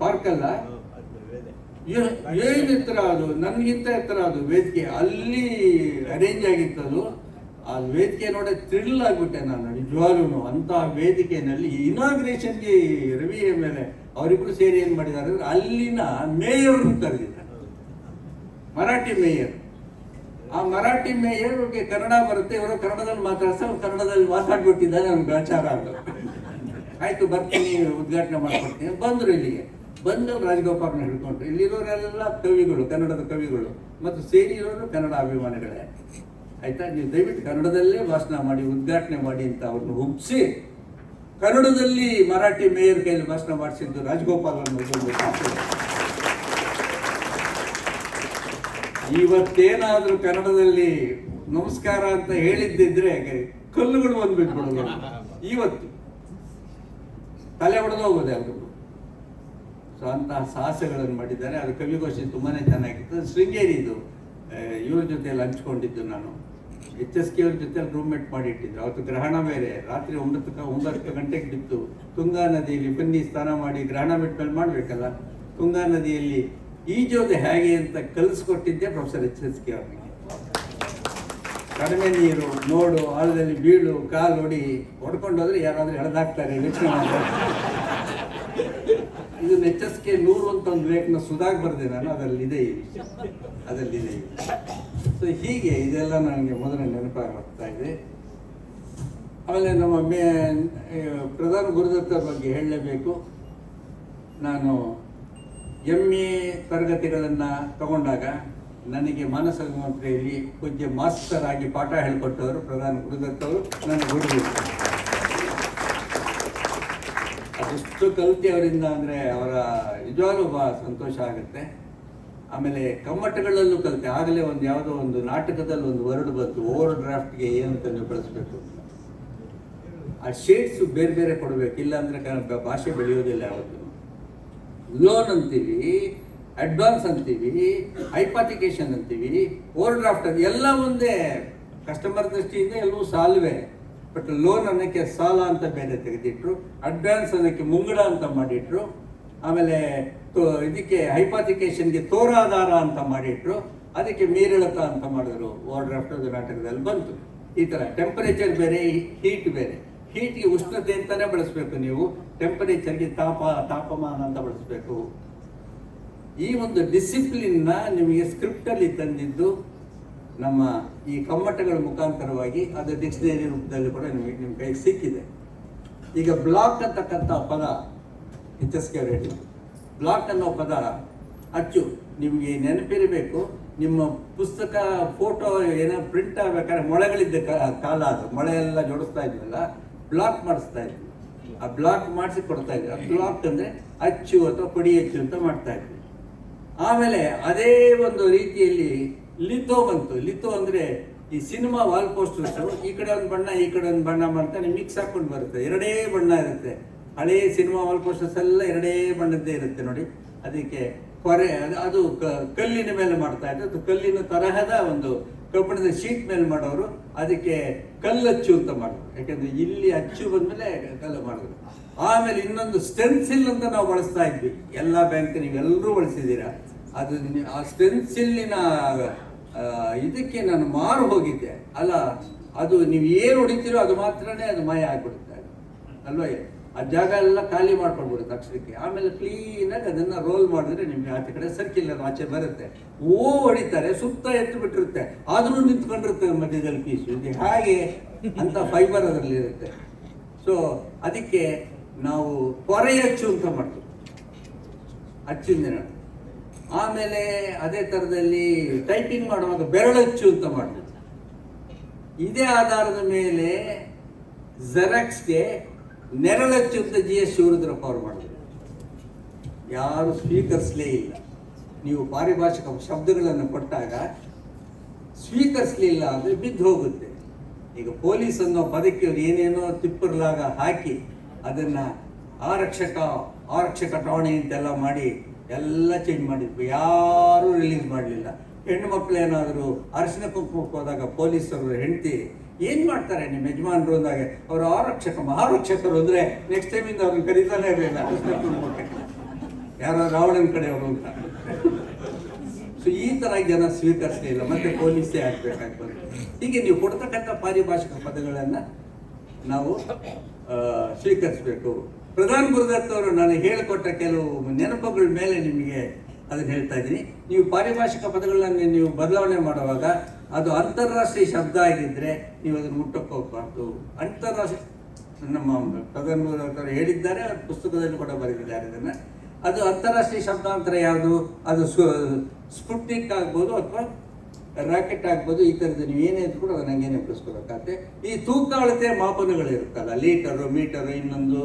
ಪಾರ್ಕ್ ಅಲ್ಲ. ಏನ್ ಎತ್ತರ ಅದು ನನ್ಗಿಂತ ಎತ್ತರ ಅದು ವೇದಿಕೆ. ಅಲ್ಲಿ ಅರೇಂಜ್ ಆಗಿತ್ತು ಅದು ಆ ವೇದಿಕೆ ನೋಡಿ ಥ್ರಿಲ್ ಆಗ್ಬಿಟ್ಟೆ ನಾನು ನಿಜವಾಗ್ಲೂ ಅಂತ ವೇದಿಕೆನಲ್ಲಿ ಇನಾಗ್ರೇಷನ್ಗೆ ರವಿ ಮೇಲೆ ಅವರಿಬ್ರು ಸೇರಿ ಏನ್ ಮಾಡಿದ್ದಾರೆ ಅಲ್ಲಿನ ಮೇಯರ್ ಕರೆದಿದ್ದಾರೆ. ಮರಾಠಿ ಮೇಯರ್. ಆ ಮರಾಠಿ ಮೇಯರ್ಗೆ ಕನ್ನಡ ಬರುತ್ತೆ. ಇವರು ಕನ್ನಡದಲ್ಲಿ ಮಾತಾಡ್ಸ, ಅವ್ರು ಕನ್ನಡದಲ್ಲಿ ಮಾತಾಡ್ಬಿಟ್ಟಿದ್ದಾರೆ. ಅವ್ನು ಗ್ರಾಚಾರ ಅಂತ ಆಯ್ತು, ಬರ್ತೀನಿ, ಉದ್ಘಾಟನೆ ಮಾಡ್ಕೊಡ್ತೀನಿ. ಬಂದ್ರು ಇಲ್ಲಿಗೆ. ಬಂದು ರಾಜಗೋಪಾಲ್ನ ಹಿಡ್ಕೊಂಡ್ರು. ಇಲ್ಲಿರೋರೆಲ್ಲ ಕವಿಗಳು ಕನ್ನಡದ ಕವಿಗಳು ಮತ್ತು ಸೇರಿರೋರು ಕನ್ನಡ ಅಭಿಮಾನಿಗಳೇ. ಆಯ್ತಾ? ನೀವು ದಯವಿಟ್ಟು ಕನ್ನಡದಲ್ಲೇ ಭಾಷಣ ಮಾಡಿ ಉದ್ಘಾಟನೆ ಮಾಡಿ ಅಂತ ಅವ್ರನ್ನ ಒಪ್ಪಿಸಿ ಕನ್ನಡದಲ್ಲಿ ಮರಾಠಿ ಮೇಯರ್ ಕೈಯಲ್ಲಿ ಭಾಷಣ ಮಾಡಿಸಿದ್ದು ರಾಜಗೋಪಾಲ್ ಅನ್ನೋದು ಇವತ್ತೇನಾದರೂ ಕನ್ನಡದಲ್ಲಿ ನಮಸ್ಕಾರ ಅಂತ ಹೇಳಿದ್ದಿದ್ರೆ ಕಲ್ಲುಗಳು ಬಂದ್ಬಿಟ್ಬಿಡೋದು [laughs] ಇವತ್ತು ತಲೆ ಹೊಡೆದು ಹೋಗೋದೆ ಸೊ ಅಂತಹ ಸಾಹಸಗಳನ್ನು ಮಾಡಿದ್ದಾರೆ. ಅದು ಕವಿಗೋಷ್ಠಿ ತುಂಬಾ ಚೆನ್ನಾಗಿತ್ತು. ಶೃಂಗೇರಿ ಇದು ಇವ್ರ ಜೊತೆಯಲ್ಲಿ ಹಂಚ್ಕೊಂಡಿದ್ದು ನಾನು. ಎಚ್ ಎಸ್ ಕೆ ಅವ್ರ ಜೊತೆ ರೂಮ್ಮೇಟ್ ಮಾಡಿ ಇಟ್ಟಿದ್ರು ಅವತ್ತು ಗ್ರಹಣ ಬೇರೆ. ರಾತ್ರಿ ಒಂಬತ್ತು ಒಂಬತ್ತು ಗಂಟೆಗೆ ಬಿತ್ತು. ತುಂಗಾ ನದಿಯಲ್ಲಿ ಬನ್ನಿ ಸ್ನಾನ ಮಾಡಿ ಗ್ರಹಣ ಬಿಟ್ಮೇಲೆ ಮಾಡಬೇಕಲ್ಲ? ತುಂಗಾ ನದಿಯಲ್ಲಿ ಈಜೋದು ಹೇಗೆ ಅಂತ ಕಲಿಸ್ಕೊಟ್ಟಿದ್ದೆ ಪ್ರೊಫೆಸರ್ ಎಚ್ ಎಸ್ ಕೆ ಅವರಿಗೆ. ಕಡಿಮೆ ನೀರು, ನೋಡು, ಆಳದಲ್ಲಿ ಬೀಳು, ಕಾಲು ಹೊಡಿ ಹೊಡ್ಕೊಂಡು ಹೋದ್ರೆ ಯಾರಾದ್ರೂ ಎಳೆದಾಕ್ತಾರೆ ಯೋಚನೆ ಇದು ಕೆ ನೂರು ಅಂತ ಒಂದು ಲೇಖನ ಸುಧಾಗ್ ಬರೆದೆ ನಾನು ಅದರಲ್ಲಿ ಇದೆ ಈ ವಿಷಯ. ಅದರಲ್ಲಿದೆ ಸೊ ಹೀಗೆ ಇದೆಲ್ಲ ನನಗೆ ಮೊದಲ ನೆನಪಾಗ್ತಾ ಇದೆ. ಆಮೇಲೆ ನಮ್ಮ ಮೇ ಪ್ರಧಾನ ಗುರುದತ್ತರ ಬಗ್ಗೆ ಹೇಳಲೇಬೇಕು. ನಾನು ಎಂ ಎ ತರಗತಿಗಳನ್ನು ತಗೊಂಡಾಗ ನನಗೆ ಮಾನಸ ಮಂತ್ರಿಯಲ್ಲಿ ಪೂಜ್ಯ ಮಾಸ್ತರ್ ಆಗಿ ಪಾಠ ಹೇಳಿಕೊಟ್ಟವರು ಪ್ರಧಾನ ಗುರುದತ್ತವರು, ನನ್ನ ಗುರುಗಳು ಅದೆಷ್ಟು ಕಲ್ತಿ ಅವರಿಂದ ಅಂದರೆ ಅವರ ನಿಜವಾಗ್ಲೂ ಬಹಳ ಸಂತೋಷ ಆಗುತ್ತೆ. ಆಮೇಲೆ ಕಮ್ಮಟಗಳಲ್ಲೂ ಕಲಿತೆ. ಆಗಲೇ ಒಂದು ಯಾವುದೋ ಒಂದು ನಾಟಕದಲ್ಲಿ ಒಂದು ವರ್ಡ್ ಬಂತು, ಓವರ್ ಡ್ರಾಫ್ಟ್ಗೆ ಏನು ನೀವು ಬಳಸಬೇಕು ಆ ಶೇಡ್ಸು ಬೇರೆ ಬೇರೆ ಕೊಡಬೇಕು. ಇಲ್ಲಾಂದರೆ ಭಾಷೆ ಬೆಳೆಯೋದಿಲ್ಲ ಯಾವತ್ತು. ಲೋನ್ ಅಂತೀವಿ, ಅಡ್ವಾನ್ಸ್ ಅಂತೀವಿ ಹೈಪಾಥಿಕೇಶನ್ ಅಂತೀವಿ, ಓವರ್ ಡ್ರಾಫ್ಟ್ ಅಂತ ಎಲ್ಲ ಒಂದೇ. ಕಸ್ಟಮರ್ ದೃಷ್ಟಿಯಿಂದ ಎಲ್ಲವೂ ಸಾಲ್ವೆ. ಬಟ್ ಲೋನ್ ಅನ್ನೋಕ್ಕೆ ಸಾಲ ಅಂತ ಬೇರೆ ತೆಗೆದಿಟ್ರು ಅಡ್ವಾನ್ಸ್ ಅನ್ನೋಕ್ಕೆ ಮುಂಗಡ ಅಂತ ಮಾಡಿಟ್ರು, ಆಮೇಲೆ ಇದಕ್ಕೆ ಹೈಪಾತಿಕೇಶನ್ಗೆ ತೋರಾಧಾರ ಅಂತ ಮಾಡಿಟ್ರು, ಅದಕ್ಕೆ ಮೀರಿಳತ ಅಂತ ಮಾಡಿದ್ರು ಓವರ್ ಡ್ರಾಫ್ಟ್ ಅದು ನಾಟಕದಲ್ಲಿ ಬಂತು. ಈ ಥರ ಟೆಂಪರೇಚರ್ ಬೇರೆ ಹೀಟ್ ಬೇರೆ. ಹೀಟ್ಗೆ ಉಷ್ಣತೆ ಅಂತಾನೆ ಬಳಸಬೇಕು ನೀವು ಟೆಂಪರೇಚರ್ಗೆ ತಾಪ, ತಾಪಮಾನ ಅಂತ ಬಳಸಬೇಕು. ಈ ಒಂದು ಡಿಸಿಪ್ಲಿನ್ನ ನಿಮಗೆ ಸ್ಕ್ರಿಪ್ಟಲ್ಲಿ ತಂದಿದ್ದು ನಮ್ಮ ಈ ಕಮ್ಮಟಗಳ ಮುಖಾಂತರವಾಗಿ ಅದು ಡಿಕ್ಷನರಿ ರೂಪದಲ್ಲಿ ಕೂಡ ನಿಮಗೆ ನಿಮ್ಮ ಕೈಗೆ ಸಿಕ್ಕಿದೆ. ಈಗ ಬ್ಲಾಕ್ ಅಂತಕ್ಕಂಥ ಪದ ಎಚ್ ಎಸ್ ಬ್ಲಾಕ್ ಅನ್ನೋ ಪದ ಅಚ್ಚು, ನಿಮಗೆ ನೆನಪಿರಬೇಕು, ನಿಮ್ಮ ಪುಸ್ತಕ ಫೋಟೋ ಏನೋ ಪ್ರಿಂಟ್ ಆಗ್ಬೇಕಾದ್ರೆ ಮೊಳೆಗಳಿದ್ದ ಕಾಲ ಅದು. ಮೊಳೆ ಎಲ್ಲ ಜೋಡಿಸ್ತಾ ಇದ್ವಲ್ಲ ಬ್ಲಾಕ್ ಮಾಡಿಸ್ತಾ ಇದ್ವಿ. ಆ ಬ್ಲಾಕ್ ಮಾಡಿಸಿ ಕೊಡ್ತಾ ಇದ್ವಿ. ಆ ಬ್ಲಾಕ್ ಅಂದರೆ ಅಚ್ಚು ಅಥವಾ ಪಡಿ ಅಚ್ಚು ಅಂತ ಮಾಡ್ತಾ ಇದ್ವಿ. ಆಮೇಲೆ ಅದೇ ಒಂದು ರೀತಿಯಲ್ಲಿ ಲಿಥೋ ಬಂತು. ಲಿಥೋ ಅಂದ್ರೆ ಈ ಸಿನಿಮಾ ವಾಲ್ ಪೋಸ್ಟರ್ಸ್ ಈ ಕಡೆ ಒಂದು ಬಣ್ಣ, ಈ ಕಡೆ ಒಂದು ಬಣ್ಣ ಮಾಡ್ತಾನೆ ಮಿಕ್ಸ್ ಹಾಕೊಂಡು ಬರುತ್ತೆ. ಎರಡೇ ಬಣ್ಣ ಇರುತ್ತೆ. ಹಳೇ ಸಿನಿಮಾ ವಾಲ್ ಪೋಸ್ಟರ್ಸ್ ಎಲ್ಲ ಎರಡೇ ಬಣ್ಣದ್ದೇ ಇರುತ್ತೆ ನೋಡಿ. ಅದಕ್ಕೆ ಕೊರೆ, ಅದು- ಕಲ್ಲಿನ ಮೇಲೆ ಮಾಡ್ತಾ ಇದ್ದರು ಅದು ಕಲ್ಲಿನ ತರಹದ ಒಂದು ಕಬ್ಬಿಣದ ಶೀಟ್ ಮೇಲೆ ಮಾಡೋರು. ಅದಕ್ಕೆ ಕಲ್ಲಚ್ಚು ಅಂತ ಮಾಡಿದ್ರು ಯಾಕಂದ್ರೆ ಇಲ್ಲಿ ಅಚ್ಚು ಬಂದಮೇಲೆ ಕಲ್ಲು ಮಾಡಿದ್ರು ಆಮೇಲೆ ಇನ್ನೊಂದು ಸ್ಟೆನ್ಸಿಲ್ ಅಂತ ನಾವು ಬಳಸ್ತಾ ಇದ್ವಿ. ಎಲ್ಲ ಬ್ಯಾಂಕ್ ನೀವೆಲ್ಲರೂ ಬಳಸಿದ್ದೀರಾ. ಅದು, ಆ ಸ್ಟೆನ್ಸಿಲ್ಲಿನ ಇದಕ್ಕೆ ನಾನು ಮಾರು ಹೋಗಿದ್ದೆ. ಅಲ್ಲ, ಅದು ನೀವು ಏನು ಹೊಡಿತೀರೋ ಅದು ಮಾತ್ರನೇ ಅದು ಮಾಯ ಆಗಿಬಿಡುತ್ತೆ. ಅಲ್ವಾ? ಆ ಜಾಗ ಎಲ್ಲ ಖಾಲಿ ಮಾಡ್ಕೊಂಡ್ಬಿಡು ತಕ್ಷಣಕ್ಕೆ ಆಮೇಲೆ ಕ್ಲೀನಾಗಿ ಅದನ್ನು ರೋಲ್ ಮಾಡಿದ್ರೆ ನಿಮಗೆ ಆಚೆ ಕಡೆ ಸರ್ಕಿಲ್ ಆಚೆ ಬರುತ್ತೆ. ಓ ಹೊಡಿತಾರೆ, ಸುತ್ತ ಎತ್ತು ಬಿಟ್ಟಿರುತ್ತೆ. ಆದರೂ ನಿಂತ್ಕೊಂಡಿರುತ್ತೆ ಮಧ್ಯದಲ್ಲಿ ಪೀಸು ಇದು ಹಾಗೆ ಅಂತ ಫೈಬರ್ ಅದರಲ್ಲಿರುತ್ತೆ ಸೊ ಅದಕ್ಕೆ ನಾವು ಕೊರೆ ಅಚ್ಚು ಅಂತ ಮಾಡ್ತೀವಿ. ಅಚ್ಚಿನ ದಿನ ಆಮೇಲೆ ಅದೇ ಥರದಲ್ಲಿ ಟೈಪಿಂಗ್ ಮಾಡುವಾಗ ಬೆರಳಚ್ಚು ಅಂತ ಮಾಡಿದ್ರು ಇದೇ ಆಧಾರದ ಮೇಲೆ ಜೆರಾಕ್ಸ್ಗೆ ನೆರಳಚ್ಚು ಅಂತ ಜಿ ಎಸ್ ಶಿವರುದ್ರಪ್ಪ ಅವರು ಮಾಡಿದ್ರು. ಯಾರು ಸ್ವೀಕರಿಸಲೇ ಇಲ್ಲ. ನೀವು ಪಾರಿಭಾಷಿಕ ಶಬ್ದಗಳನ್ನು ಕೊಟ್ಟಾಗ ಸ್ವೀಕರಿಸಲಿಲ್ಲ ಅಂದರೆ ಬಿದ್ದು ಹೋಗುತ್ತೆ. ಈಗ ಪೊಲೀಸ್ ಅನ್ನೋ ಪದಕ್ಕೆ ಏನೇನೋ ತಿಪ್ಪರ್ಲಾಗ ಹಾಕಿ ಅದನ್ನ ಆರಕ್ಷಕ ಆರಕ್ಷಕ ಠಾಣೆ ಅಂತೆಲ್ಲ ಮಾಡಿ ಎಲ್ಲ ಚೇಂಜ್ ಮಾಡಿದ್ವಿ. ಯಾರೂ ರಿಲೀಸ್ ಮಾಡಲಿಲ್ಲ. ಹೆಣ್ಣು ಮಕ್ಕಳು ಏನಾದರೂ ಅರಸಿನ ಕುಂಕುಮಕ್ಕೆ ಹೋದಾಗ ಪೊಲೀಸರು, ಹೆಂಡತಿ ಏನು ಮಾಡ್ತಾರೆ? ನಿಮ್ಮ ಯಜಮಾನರು ಅಂದಾಗ ಅವರು ಆರಕ್ಷಕ, ಮಹಾರಕ್ಷಕರು ಅಂದರೆ ನೆಕ್ಸ್ಟ್ ಟೈಮಿಂದ ಅವ್ರನ್ನ ಕರೀತಾನೆ ಇರಲಿಲ್ಲ. ಅರಸಿನ ಕುಂಕುಮಕ್ಕೆ. ಯಾರೋ ರಾವಣನ ಕಡೆಯವರು ಅಂತ. ಸೊ ಈ ಥರ ಜನ ಸ್ವೀಕರಿಸಲಿಲ್ಲ ಮತ್ತೆ ಪೊಲೀಸೇ ಆಗ್ಬೇಕಾಗ್ತದೆ. ಹೀಗೆ ನೀವು ಕೊಡ್ತಕ್ಕಂಥ ಪಾರಿಭಾಷಿಕ ಪದಗಳನ್ನು ನಾವು ಸ್ವೀಕರಿಸಬೇಕು. ಪ್ರಧಾನ್ ಗುರುದತ್ ಅವರು ನಾನು ಹೇಳಿಕೊಟ್ಟ ಕೆಲವು ನೆನಪುಗಳ ಮೇಲೆ ನಿಮಗೆ ಅದನ್ನು ಹೇಳ್ತಾ ಇದ್ದೀನಿ. ನೀವು ಪಾರಿಭಾಷಿಕ ಪದಗಳನ್ನು ನೀವು ಬದಲಾವಣೆ ಮಾಡುವಾಗ ಅದು ಅಂತಾರಾಷ್ಟ್ರೀಯ ಶಬ್ದ ಆಗಿದ್ರೆ ನೀವು ಅದನ್ನು ಮುಟ್ಟಕ್ಕೆ ಅಂತಾರಾಷ್ಟ್ರೀಯ ನಮ್ಮ ಪ್ರಧಾನ ಅವರು ಹೇಳಿದ್ದಾರೆ ಪುಸ್ತಕದಲ್ಲಿ ಕೂಡ ಬರೆದಿದ್ದಾರೆ ಅದನ್ನು. ಅದು ಅಂತಾರಾಷ್ಟ್ರೀಯ ಶಬ್ದಾಂತರ ಯಾವುದು? ಅದು ಸ್ಪುಟ್ನಿಕ್ ಆಗ್ಬೋದು ಅಥವಾ ರಾಕೆಟ್ ಆಗ್ಬೋದು ಈ ಥರದ್ದು ನೀವು ಏನೇ ಇದ್ರು ಕೂಡ ಅದನ್ನ ಹಂಗೇನೆ ನೆನಪಿಸ್ಕೋಬೇಕಾಗತ್ತೆ ಈ ತೂಕ ಅಳತೆ ಮಾಪನಗಳು ಇರುತ್ತಲ್ಲ ಲೀಟರು, ಮೀಟರು, ಇನ್ನೊಂದು.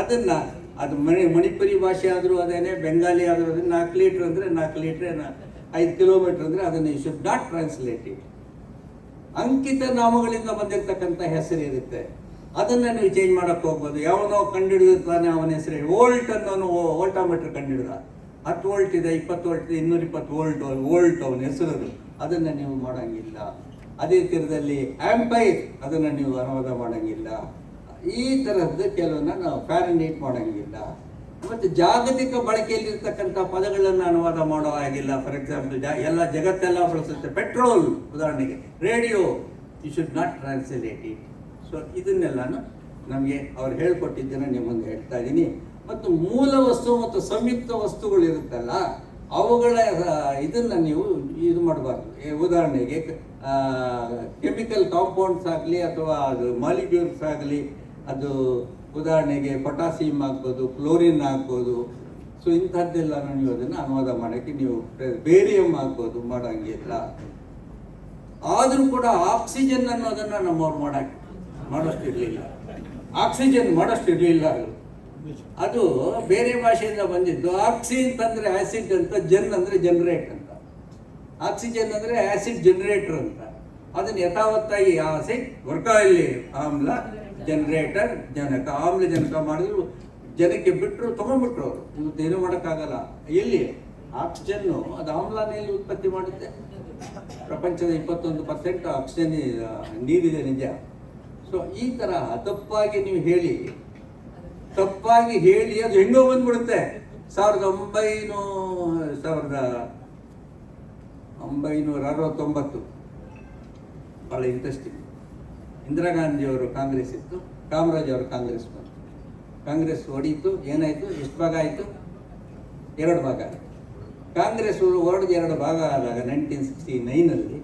ಅದನ್ನು, ಅದು ಮಣಿ ಮಣಿಪುರಿ ಭಾಷೆ ಆದರೂ ಅದೇನೆ, ಬೆಂಗಾಲಿ ಆದರೂ ಅದೇ ನಾಲ್ಕು ಲೀಟ್ರ್ ಅಂದರೆ ನಾಲ್ಕು ಲೀಟ್ರ್ ಐದು ಕಿಲೋಮೀಟ್ರ್ ಅಂದರೆ ಅದನ್ನು you should not translate it ಅಂಕಿತ ನಾಮಗಳಿಂದ ಬಂದಿರತಕ್ಕಂಥ ಹೆಸರು ಇರುತ್ತೆ. ಅದನ್ನ ನೀವು ಚೇಂಜ್ ಮಾಡೋಕ್ಕೆ ಹೋಗ್ಬೋದು. ಯಾವನೋ ಕಂಡುಹಿಡಿದಿರ್ತಾನೆ ಅವನ ಹೆಸರು ವೋಲ್ಟ್ ಅನ್ನೋನು ವೋಲ್ಟಾಮೀಟರ್ ಕಂಡುಹಿಡಿದ. ಹತ್ತು ವೋಲ್ಟ್ ಇದೆ, ಇಪ್ಪತ್ತು ವೋಲ್ಟ್ ಇದೆ ಇನ್ನೂರ ಇಪ್ಪತ್ತು ವೋಲ್ಟ್ ವೋಲ್ಟ್ ಅವನ ಹೆಸರು. ಅದನ್ನ ನೀವು ಮಾಡಂಗಿಲ್ಲ. ಅದೇ ತೀರದಲ್ಲಿ ಆಂಪೈರ್ ಅದನ್ನು ನೀವು ಅನುವಾದ ಮಾಡಂಗಿಲ್ಲ. ಈ ತರಹದ್ದು ಕೆಲವನ್ನ ನಾವು ಫ್ಯಾರಿನೇಟ್ ಮಾಡಂಗಿಲ್ಲ. ಮತ್ತೆ ಜಾಗತಿಕ ಬಳಕೆಯಲ್ಲಿರ್ತಕ್ಕಂಥ ಪದಗಳನ್ನು ಅನುವಾದ ಮಾಡೋ ಹಾಗಿಲ್ಲ. ಫಾರ್ ಎಕ್ಸಾಂಪಲ್ ಎಲ್ಲ ಜಗತ್ತೆಲ್ಲ ಬಳಸುತ್ತೆ. ಪೆಟ್ರೋಲ್ ಉದಾಹರಣೆಗೆ radio you should not translate it so ಇದನ್ನೆಲ್ಲಾನು ನಮಗೆ ಅವ್ರು ಹೇಳ್ಕೊಟ್ಟಿದ್ದನ್ನು ನಿಮ್ಮ ಮುಂದೆ ಹೇಳ್ತಾ ಇದ್ದೀನಿ. ಮತ್ತು ಮೂಲ ವಸ್ತು ಮತ್ತು ಸಂಯುಕ್ತ ವಸ್ತುಗಳು ಇರುತ್ತಲ್ಲ ಅವುಗಳ ಇದನ್ನು ನೀವು ಇದು ಮಾಡಬಾರ್ದು. ಉದಾಹರಣೆಗೆ ಕೆಮಿಕಲ್ ಕಾಂಪೌಂಡ್ಸ್ ಆಗಲಿ ಅಥವಾ ಅದು ಮಾಲಿಕ್ಯೂಲ್ಸ್ ಆಗಲಿ, ಅದು ಉದಾಹರಣೆಗೆ ಪೊಟಾಸಿಯಂ ಹಾಕ್ಬೋದು ಕ್ಲೋರಿನ್ ಹಾಕ್ಬೋದು ಸೊ ಇಂಥದ್ದೆಲ್ಲ ನೀವು ಅದನ್ನು ಅನುವಾದ ಮಾಡೋಕ್ಕೆ ನೀವು ಬೇರಿಯಂ ಹಾಕ್ಬೋದು ಮಾಡೋಂಗಿಲ್ಲ. ಆದರೂ ಕೂಡ ಆಕ್ಸಿಜನ್ ಅನ್ನೋದನ್ನು ನಮ್ಮವ್ರು ಮಾಡಕ್ಕೆ ಮಾಡೋಷ್ಟು ಇರಲಿಲ್ಲ ಆಕ್ಸಿಜನ್ ಮಾಡೋಷ್ಟು ಇರಲಿಲ್ಲ ಅದು ಬೇರೆ ಭಾಷೆಯಿಂದ ಬಂದಿದ್ದು. ಆಕ್ಸಿ ಅಂತಂದ್ರೆ ಆಸಿಡ್ ಅಂತ ಜನ್ ಅಂದ್ರೆ ಜನರೇಟ್ ಅಂತ. ಆಕ್ಸಿಜನ್ ಅಂದ್ರೆ ಆಸಿಡ್ ಜನರೇಟರ್ ಅಂತ. ಅದನ್ನ ಯಥಾವತ್ತಾಗಿ ಆಸಿಡ್ ವರ್ಕಾಯಿಲಿ ಆಮ್ಲ ಜನರೇಟರ್ ಜನಕ. ಆಮ್ಲಜನಕ ಮಾಡಿದ್ರು, ಜನಕ್ಕೆ ಬಿಟ್ಟರು ತಗೊಂಡ್ಬಿಟ್ರು ಅವರು. ಏನು ಮಾಡೋಕ್ಕಾಗಲ್ಲ. ಎಲ್ಲಿ? ಆಕ್ಸಿಜನ್ನು ಅದು ಆಮ್ಲನೆಯಲ್ಲಿ ಉತ್ಪತ್ತಿ ಮಾಡುತ್ತೆ. ಪ್ರಪಂಚದ ಇಪ್ಪತ್ತೊಂದು ಪರ್ಸೆಂಟ್ ಆಕ್ಸಿಜನ್ ನೀರಿದೆ ನಿಜ. ಸೊ ಈ ತರ ತಪ್ಪಾಗಿ ನೀವು ಹೇಳಿ ತಪ್ಪಾಗಿ ಹೇಳಿ ಅದು ಹೆಂಗೋ ಬಂದ್ಬಿಡುತ್ತೆ. ಸಾವಿರದ ಒಂಬೈನೂ, ಸಾವಿರದ ಒಂಬೈನೂರ ಅರವತ್ತೊಂಬತ್ತು. ಭಾಳ ಇಂಟ್ರೆಸ್ಟಿಂಗ್ ಇಂದಿರಾ ಗಾಂಧಿಯವರು ಕಾಂಗ್ರೆಸ್ ಇತ್ತು, ಕಾಮರಾಜ್ ಅವರು ಕಾಂಗ್ರೆಸ್ ಬಂತು. ಕಾಂಗ್ರೆಸ್ ಹೊಡೀತು ಏನಾಯಿತು? ಎಷ್ಟು ಭಾಗ ಆಯಿತು? ಎರಡು ಭಾಗ ಆಯಿತು. ಕಾಂಗ್ರೆಸ್ ಹೊರಡ್ದು ಎರಡು ಭಾಗ ಆದಾಗ ನೈನ್ಟೀನ್ ಸಿಕ್ಸ್ಟಿ ನೈನಲ್ಲಿ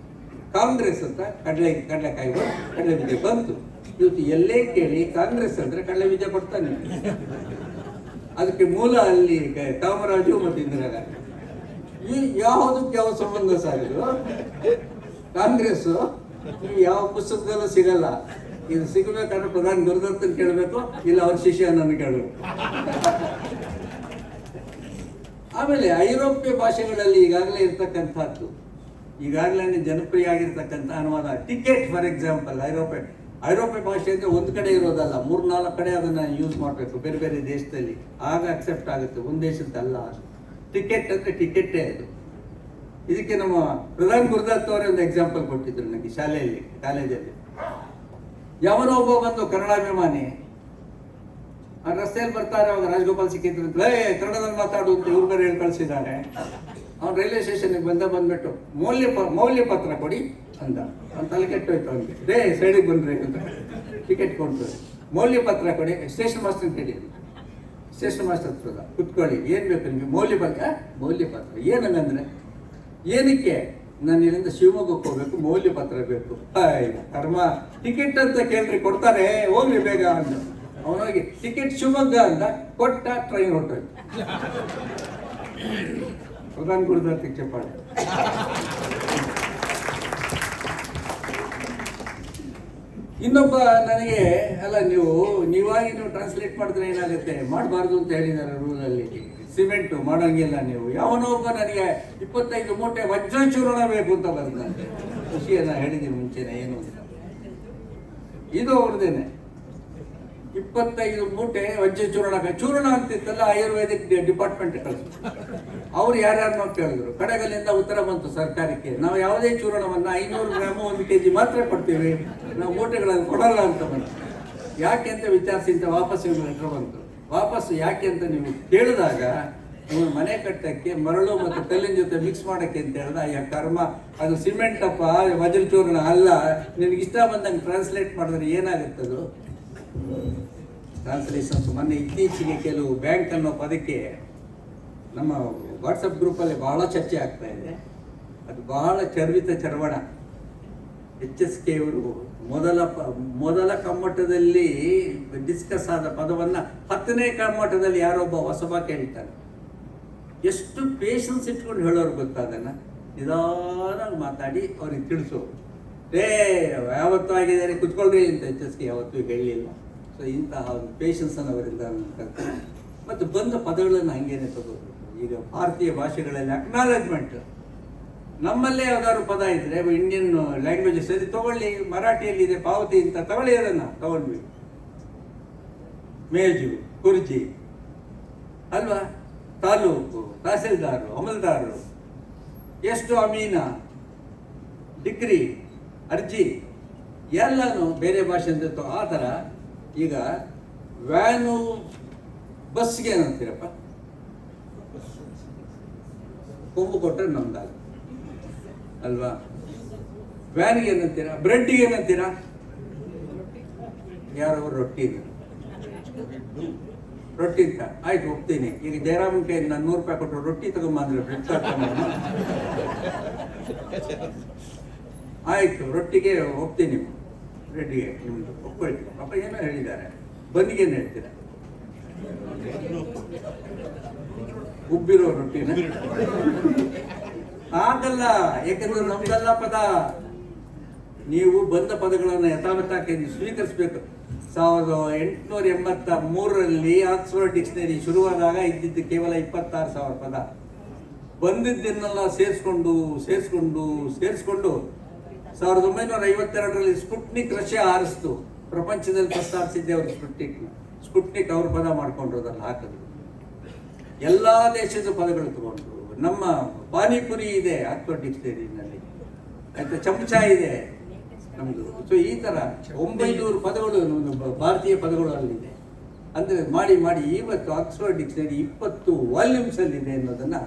ಕಾಂಗ್ರೆಸ್ ಅಂತ ಕಡಲೆ, ಕಡಲೆಕಾಯಿ ಕಡಲೆ ಬಿದ್ದೆ ಬಂತು. ಇವತ್ತು ಎಲ್ಲೇ ಕೇಳಿ ಕಾಂಗ್ರೆಸ್ ಅಂದ್ರೆ ಕಡಲೆ ಬೀಜ ಬರ್ತಾನೆ ಅದಕ್ಕೆ ಮೂಲ ಅಲ್ಲಿ ಕಾಮರಾಜು ಮತ್ತು ಇಂದಿರಾ ಗಾಂಧಿ. ಈ ಯಾವುದಕ್ಕೆ ಯಾವ ಸಂಬಂಧ ಸರ್ ಇದು? ಕಾಂಗ್ರೆಸ್ ಯಾವ ಪುಸ್ತಕದಲ್ಲೂ ಸಿಗಲ್ಲ. ಇದು ಸಿಗಬೇಕಾದ್ರೆ ಪ್ರಧಾನಿ ಗುರುದತ್ತನ್ ಕೇಳಬೇಕು, ಇಲ್ಲ ಅವ್ರ ಶಿಷ್ಯನನ್ನು ಕೇಳಬೇಕು. ಆಮೇಲೆ ಐರೋಪ್ಯ ಭಾಷೆಗಳಲ್ಲಿ ಈಗಾಗಲೇ ಇರ್ತಕ್ಕಂಥದ್ದು, ಈಗಾಗಲೇ ಜನಪ್ರಿಯ ಆಗಿರ್ತಕ್ಕಂಥ ಅನುವಾದ ಟಿಕೆಟ್, ಫಾರ್ ಎಕ್ಸಾಂಪಲ್, ಐರೋಪ್ಯ ಐರೋಪ್ಯ ಭಾಷೆ ಅಂದರೆ ಒಂದು ಕಡೆ ಇರೋದಲ್ಲ, ಮೂರು ನಾಲ್ಕು ಕಡೆ ಅದನ್ನು ಯೂಸ್ ಮಾಡಬೇಕು, ಬೇರೆ ಬೇರೆ ದೇಶದಲ್ಲಿ. ಆಗ ಅಕ್ಸೆಪ್ಟ್ ಆಗುತ್ತೆ, ಒಂದು ದೇಶದ್ದಲ್ಲ ಟಿಕೆಟ್ ಅಂದರೆ ಟಿಕೆಟೇ ಅದು. ಇದಕ್ಕೆ ನಮ್ಮ ಪ್ರಧಾನ್ ಗುರುದತ್ ಅವರೇ ಒಂದು ಎಕ್ಸಾಂಪಲ್ ಕೊಟ್ಟಿದ್ರು ನನಗೆ ಶಾಲೆಯಲ್ಲಿ, ಕಾಲೇಜಲ್ಲಿ. ಯಾವನೋ ಒಬ್ಬ ಬಂದು ಕನ್ನಡಾಭಿಮಾನಿ ಆ ರಸ್ತೆಯಲ್ಲಿ ಬರ್ತಾರೆ, ಅವಾಗ ರಾಜಗೋಪಾಲ್ ಸಿಕ್ಕಿದ್ರು ಏ ಕನ್ನಡದಲ್ಲಿ ಮಾತಾಡು ಅಂತ ಇವ್ರ ಬೇರೆ ಹೇಳಿ ಕಳಿಸಿದ್ದಾರೆ ಅವ್ನು ರೈಲ್ವೆ ಸ್ಟೇಷನ್ಗೆ ಬಂದ ಬಂದ್ಬಿಟ್ಟು, ಮೌಲ್ಯ ಮೌಲ್ಯ ಪತ್ರ ಕೊಡಿ ಅವ್ನು ತಲೆ ಕೆಟ್ಟೋಯ್ತು ಅವ್ರಿಗೆ ರೇ ಸೈಡಿಗೆ ಬಂದ್ರೆ ಅಂತ. ಟಿಕೆಟ್ ಕೊಡ್ತಾರೆ. ಮೌಲ್ಯ ಪತ್ರ ಕೊಡಿ. ಸ್ಟೇಷನ್ ಮಾಸ್ಟರ್ ಅಂತ ಹೇಳಿ. ಸ್ಟೇಷನ್ ಮಾಸ್ಟರ್ ಹತ್ರ ಕುತ್ಕೊಳ್ಳಿ. ಏನು ಬೇಕು ನಿಮಗೆ? ಮೌಲ್ಯ ಪತ್ರ. ಮೌಲ್ಯ ಪತ್ರ. ಏನಂಗಂದ್ರೆ ಏನಕ್ಕೆ ನಾನು ಇಲ್ಲಿಂದ ಶಿವಮೊಗ್ಗಕ್ಕೆ ಹೋಗ್ಬೇಕು? ಮೌಲ್ಯ ಪತ್ರ ಬೇಕು. ಹಾಯ್, ಕರ್ಮ. ಟಿಕೆಟ್ ಅಂತ ಕೇಳ್ರಿ ಕೊಡ್ತಾರೆ ಹೋಗ್ಲಿ ಬೇಗ ಅಂತ ಅವನಿಗೆ ಟಿಕೆಟ್ ಶಿವಮೊಗ್ಗ ಅಂತ ಕೊಟ್ಟ ಟ್ರೈನ್ ಹೊರಟೋಯ್ತು. ಪ್ರಧಾನ ಗುರುದಾರ್ ಚಪ್ಪಾಳೆ. ಇನ್ನೊಬ್ಬ ನನಗೆ, ಅಲ್ಲ, ನೀವು, ನೀವಾಗಿ ನೀವು ಟ್ರಾನ್ಸ್ಲೇಟ್ ಮಾಡಿದ್ರೆ ಏನಾಗುತ್ತೆ? ಮಾಡಬಾರ್ದು ಅಂತ ಹೇಳಿದ್ದಾರೆ ರೂಲಲ್ಲಿ ಸಿಮೆಂಟು ಮಾಡೋಂಗಿಲ್ಲ ನೀವು. ಯಾವನೋ ಒಬ್ಬ ನನಗೆ ಇಪ್ಪತ್ತೈದು ಮೂಟೆ ವಜ್ರಚೂರ್ಣ ಬೇಕು ಅಂತ ಬಂದ ಖುಷಿಯನ್ನ ಹೇಳಿದ್ದೀನಿ ಮುಂಚೆನೆ, ಏನು ಇದು ಅವ್ರದ್ದೇನೆ. ಇಪ್ಪತ್ತೈದು ಮೂಟೆ ವಜ್ಜೆ ಚೂರ್ಣ ಚೂರ್ಣ ಅಂತಿತ್ತಲ್ಲ ಆಯುರ್ವೇದಿಕ್ ಡಿಪಾರ್ಟ್ಮೆಂಟ್ ಕಳಿಸ್ ಅವ್ರು ಯಾರ್ಯಾರನ್ನೋ ಕೇಳಿದ್ರು. ಕಡೆಗಲ್ಲಿಂದ ಉತ್ತರ ಬಂತು ಸರ್ಕಾರಕ್ಕೆ, ನಾವು ಯಾವುದೇ ಚೂರ್ಣವನ್ನ ಐನೂರು ಗ್ರಾಮ್ ಒಂದು ಕೆ ಜಿ ಮಾತ್ರ ಕೊಡ್ತೀವಿ. ನಾವು ಮೂಟೆಗಳನ್ನು ಕೊಡಲ್ಲ ಅಂತ ಬಂತು. ಯಾಕೆ ಅಂತ ವಿಚಾರಿಸಿ ಅಂತ ವಾಪಸ್ ಏನೋ ಲೆಟ್ರ್ ಬಂತು. ವಾಪಸ್ ಯಾಕೆ ಅಂತ ನೀವು ಕೇಳಿದಾಗ ನೀವು ಮನೆ ಕಟ್ಟಕ್ಕೆ ಮರಳು ಮತ್ತು ಕಲ್ಲಿನ ಜೊತೆ ಮಿಕ್ಸ್ ಮಾಡಕ್ಕೆ ಅಂತ ಹೇಳ್ದ ಅಯ್ಯ ಕರ್ಮ, ಅದು ಸಿಮೆಂಟ್ ಅಪ್ಪ ವಜ್ರ ಚೂರ್ಣ ಅಲ್ಲ. ನಿನಗೆ ಇಷ್ಟ ಬಂದಂಗೆ ಟ್ರಾನ್ಸ್ಲೇಟ್ ಮಾಡಿದ್ರೆ ಏನಾಗುತ್ತದು ಟ್ರಾನ್ಸ್ಲೇಷನ್ಸ್ ಮೊನ್ನೆ ಇತ್ತೀಚೆಗೆ ಕೆಲವು ಬ್ಯಾಂಕ್ ಅನ್ನೋ ಪದಕ್ಕೆ ನಮ್ಮ ವಾಟ್ಸಪ್ ಗ್ರೂಪಲ್ಲಿ ಬಹಳ ಚರ್ಚೆ ಆಗ್ತಾ ಇದೆ. ಅದು ಬಹಳ ಚರ್ವಿತ ಚರ್ವಣ. ಎಚ್ ಎಸ್ ಕೆ ಅವರು ಮೊದಲ ಪ, ಮೊದಲ ಕಮ್ಮಟದಲ್ಲಿ ಡಿಸ್ಕಸ್ ಆದ ಪದವನ್ನು ಹತ್ತನೇ ಕಮ್ಮಟದಲ್ಲಿ ಯಾರೊಬ್ಬ ಹೊಸಬ ಕೇಳ್ತಾರೆ ಎಷ್ಟು ಪೇಷನ್ಸ್ ಇಟ್ಕೊಂಡು ಹೇಳೋರು ಗೊತ್ತಾ ಅದನ್ನ? ನಿಧಾನಾಗಿ ಮಾತಾಡಿ ಅವ್ರಿಗೆ ತಿಳಿಸು. ರೇ ಯಾವತ್ತೂ ಆಗಿದ್ದಾರೆ ಕುತ್ಕೊಳ್ರಿ ಅಂತ ಎಚ್ ಎಸ್ ಕೆ ಯಾವತ್ತೂ ಹೇಳಲಿಲ್ಲ ಸೊ ಇಂತಹ ಒಂದು ಪೇಷನ್ಸನ್ನು ಅವರಿಂದ ಮತ್ತು ಬಂದ ಪದಗಳನ್ನು ಹಂಗೇನೆ ತಗೋಬೇಕು. ಈಗ ಭಾರತೀಯ ಭಾಷೆಗಳಲ್ಲಿ ಅಕ್ನಾಲೆಜ್ಮೆಂಟ್ ನಮ್ಮಲ್ಲೇ ಯಾವ್ದಾದ್ರು ಪದ ಇದ್ರೆ ಇಂಡಿಯನ್ ಲ್ಯಾಂಗ್ವೇಜಸ್ ಸರಿ ತಗೊಳ್ಳಿ, ಮರಾಠಿಯಲ್ಲಿ ಇದೆ ಪಾವತಿ ಅಂತ ತಗೊಳ್ಳಿ ಅದನ್ನ, ತಗೊಂಡ್ವಿ. ಮೇಜು, ಕುರ್ಜಿ, ಅಲ್ವಾ? ತಾಲೂಕು, ತಹಸೀಲ್ದಾರು ಅಮಲ್ದಾರರು ಎಷ್ಟು ಅಮೀನ, ಡಿಗ್ರಿ ಅರ್ಜಿ. ಎಲ್ಲನೂ ಬೇರೆ ಭಾಷೆ ಅಂತ ಆ ಥರ ಈಗ ವ್ಯಾನು ಬಸ್ಗೆ ಏನಂತೀರಪ್ಪ? ಕೊಂಬು ಕೊಟ್ಟರೆ ನಮ್ದಾಗ. ಅಲ್ವಾ? ವ್ಯಾನ್ಗೆ ಏನಂತೀರಾ? ಬ್ರೆಡ್ಗೆ ಏನಂತೀರಾ? ಯಾರೋ ರೊಟ್ಟಿ. ರೊಟ್ಟಿ ಅಂತ. ಆಯ್ತು, ಹೋಗ್ತೀನಿ. ಈಗ ಜಯರಾಮನ್ ಕೈ ನಾನು ನೂರು ರೂಪಾಯಿ ಕೊಟ್ಟರು ರೊಟ್ಟಿ ತಗೊಂಬಂದ್ರೆ ಬ್ರೆಡ್ ಆಯ್ತು, ರೊಟ್ಟಿಗೆ ಹೋಗ್ತೀನಿ ರೆಡ್ಡಿಗೆ ನಿಮ್ದು ಒಪ್ಕೊಳ್ತೀನಿ. ಪಾಪ ಏನೋ ಹೇಳಿದ್ದಾರೆ. ಬಂದಿಗೆ ಹೇಳ್ತೀರಾ? ಉಬ್ಬಿರೋ ರೊಟ್ಟಿನ? ಆಗಲ್ಲ ಯಾಕಂದ್ರೆ ನಮ್ದಲ್ಲ ಪದ. ನೀವು ಬಂದ ಪದಗಳನ್ನು ಯಥಾವತ್ತಾಗಿ ಸ್ವೀಕರಿಸಬೇಕು. ಸಾವಿರದ ಎಂಟುನೂರ ಎಂಬತ್ತ ಮೂರರಲ್ಲಿ ಆಕ್ಸ್ಫರ್ಡ್ ಡಿಕ್ಷನರಿ ಶುರುವಾದಾಗ ಇದ್ದಿದ್ದು ಕೇವಲ ಇಪ್ಪತ್ತಾರು ಸಾವಿರ ಪದ. ಬಂದಿದ್ದನ್ನೆಲ್ಲ ಸೇರಿಸ್ಕೊಂಡು ಸೇರಿಸ್ಕೊಂಡು ಸೇರಿಸ್ಕೊಂಡು ಸಾವಿರದ ಒಂಬೈನೂರ ಐವತ್ತೆರಡರಲ್ಲಿ ಸ್ಪುಟ್ನಿಕ್ ರಷ್ಯಾ ಆರಿಸ್ತು ಪ್ರಪಂಚದಲ್ಲಿ ಪ್ರಸ್ತಾಪಿಸಿದ್ದೆ ಅವರು ಸ್ಪುಟ್ನಿಕ್. ಸ್ಪುಟ್ನಿಕ್ ಅವ್ರ ಪದ ಮಾಡ್ಕೊಂಡು ಅದನ್ನು ಹಾಕಿದ್ರು. ಎಲ್ಲ ದೇಶದ ಪದಗಳು ತಗೊಂಡ್ರು. ನಮ್ಮ ಪಾನಿಪುರಿ ಇದೆ ಆಕ್ಸ್ಫರ್ಡ್ ಡಿಕ್ಷನರಿನಲ್ಲಿ ಆಯ್ತಾ, ಚಮಚ ಇದೆ ನಮ್ದು. ಸೊ ಈ ತರ ಒಂಬೈನೂರು ಪದಗಳು ಭಾರತೀಯ ಪದಗಳು ಅಲ್ಲಿದೆ. ಅಂದರೆ ಮಾಡಿ ಮಾಡಿ ಇವತ್ತು ಆಕ್ಸ್ಫರ್ಡ್ ಡಿಕ್ಷನರಿ ಇಪ್ಪತ್ತು ವಾಲ್ಯೂಮ್ಸ್ ಅನ್ನೋದನ್ನು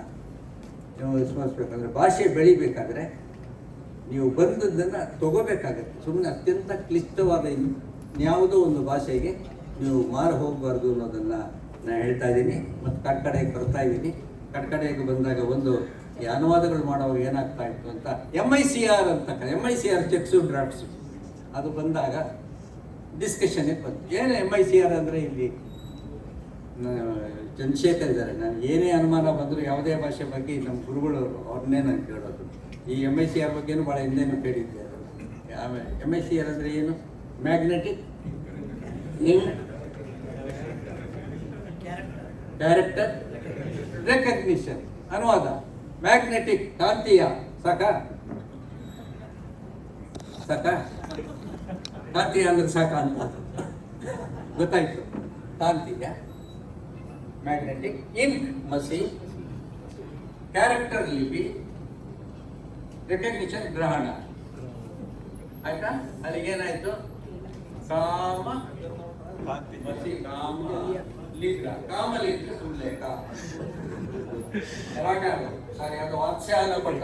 ಸ್ಮರಿಸ್ಬೇಕಂದ್ರೆ ಭಾಷೆ ಬೆಳಿಬೇಕಾದ್ರೆ ನೀವು ಬಂದದ್ದನ್ನು ತಗೋಬೇಕಾಗತ್ತೆ. ಸುಮ್ಮನೆ ಅತ್ಯಂತ ಕ್ಲಿಷ್ಟವಾದ ಯಾವುದೋ ಒಂದು ಭಾಷೆಗೆ ನೀವು ಮಾರು ಹೋಗಬಾರ್ದು ಅನ್ನೋದನ್ನು ನಾನು ಹೇಳ್ತಾ ಇದ್ದೀನಿ. ಮತ್ತು ಕಟ್ಕಡೆಗೆ ಬರ್ತಾ ಇದ್ದೀನಿ. ಕಟ್ಕಡೆಗೆ ಬಂದಾಗ ಒಂದು ಈ ಅನುವಾದಗಳು ಮಾಡುವಾಗ ಏನಾಗ್ತಾ ಇತ್ತು ಅಂತ ಎಂ ಐ ಸಿ ಆರ್ ಅಂತ M I C R cheques drafts ಅದು ಬಂದಾಗ ಡಿಸ್ಕಷನ್ಗೆ ಬಂತು ಏನು ಎಂ ಐ ಸಿ ಆರ್ ಅಂದರೆ ಇಲ್ಲಿ ಚಂದ್ರಶೇಖರ್ ಇದ್ದಾರೆ. ನಾನು ಏನೇ ಅನುಮಾನ ಬಂದರೂ ಯಾವುದೇ ಭಾಷೆ ಬಗ್ಗೆ ನಮ್ಮ ಗುರುಗಳು ಅವ್ರನ್ನೇ ನಾನು ಕೇಳೋದು. ಈ ಎಂ ಐ ಸಿ ಆರ್ ಬಗ್ಗೆನೂ ಭಾಳ ಹಿಂದೆನೂ ಕೇಳಿದ್ದೆ ಆಮೇಲೆ ಎಂ ಐ ಸಿ ಆರ್ ಅಂದರೆ ಏನು? ಮ್ಯಾಗ್ನೆಟಿಕ್ ಕ್ಯಾರೆಕ್ಟರ್ ರೆಕಗ್ನಿಷನ್ ಅನುವಾದ. ಮ್ಯಾಗ್ನೆಟಿಕ್ ಕಾಂತೀಯ. ಸಾಕ? ಸಾಕ? ಕಾಂತೀಯ ಅಂದ್ರೆ ಸಾಕ ಅಂತ. ಗೊತ್ತಾಯ್ತು. ಕಾಂತೀಯ. ಮ್ಯಾಗ್ನೆಟಿಕ್ ಇನ್ ಮಸಿ ಕ್ಯಾರೆಕ್ಟರ್ ಲಿಪಿ ರೆಕಗ್ನಿಷನ್ ಗ್ರಹಣ ಆಯ್ತಾ ಅಲ್ಲಿಗೇನಾಯ್ತು ಕಾಮ ಮಸಿ ಕಾಮ ಲಿಗ್ರ ಕಾಮ ಲಿಗ್ರ ಸುಳ್ಳೆಕ ರಾಗ ಸಾರಿ ಅದು ವಾತ್ಸ್ಯಾನ ಪಟ್ಟ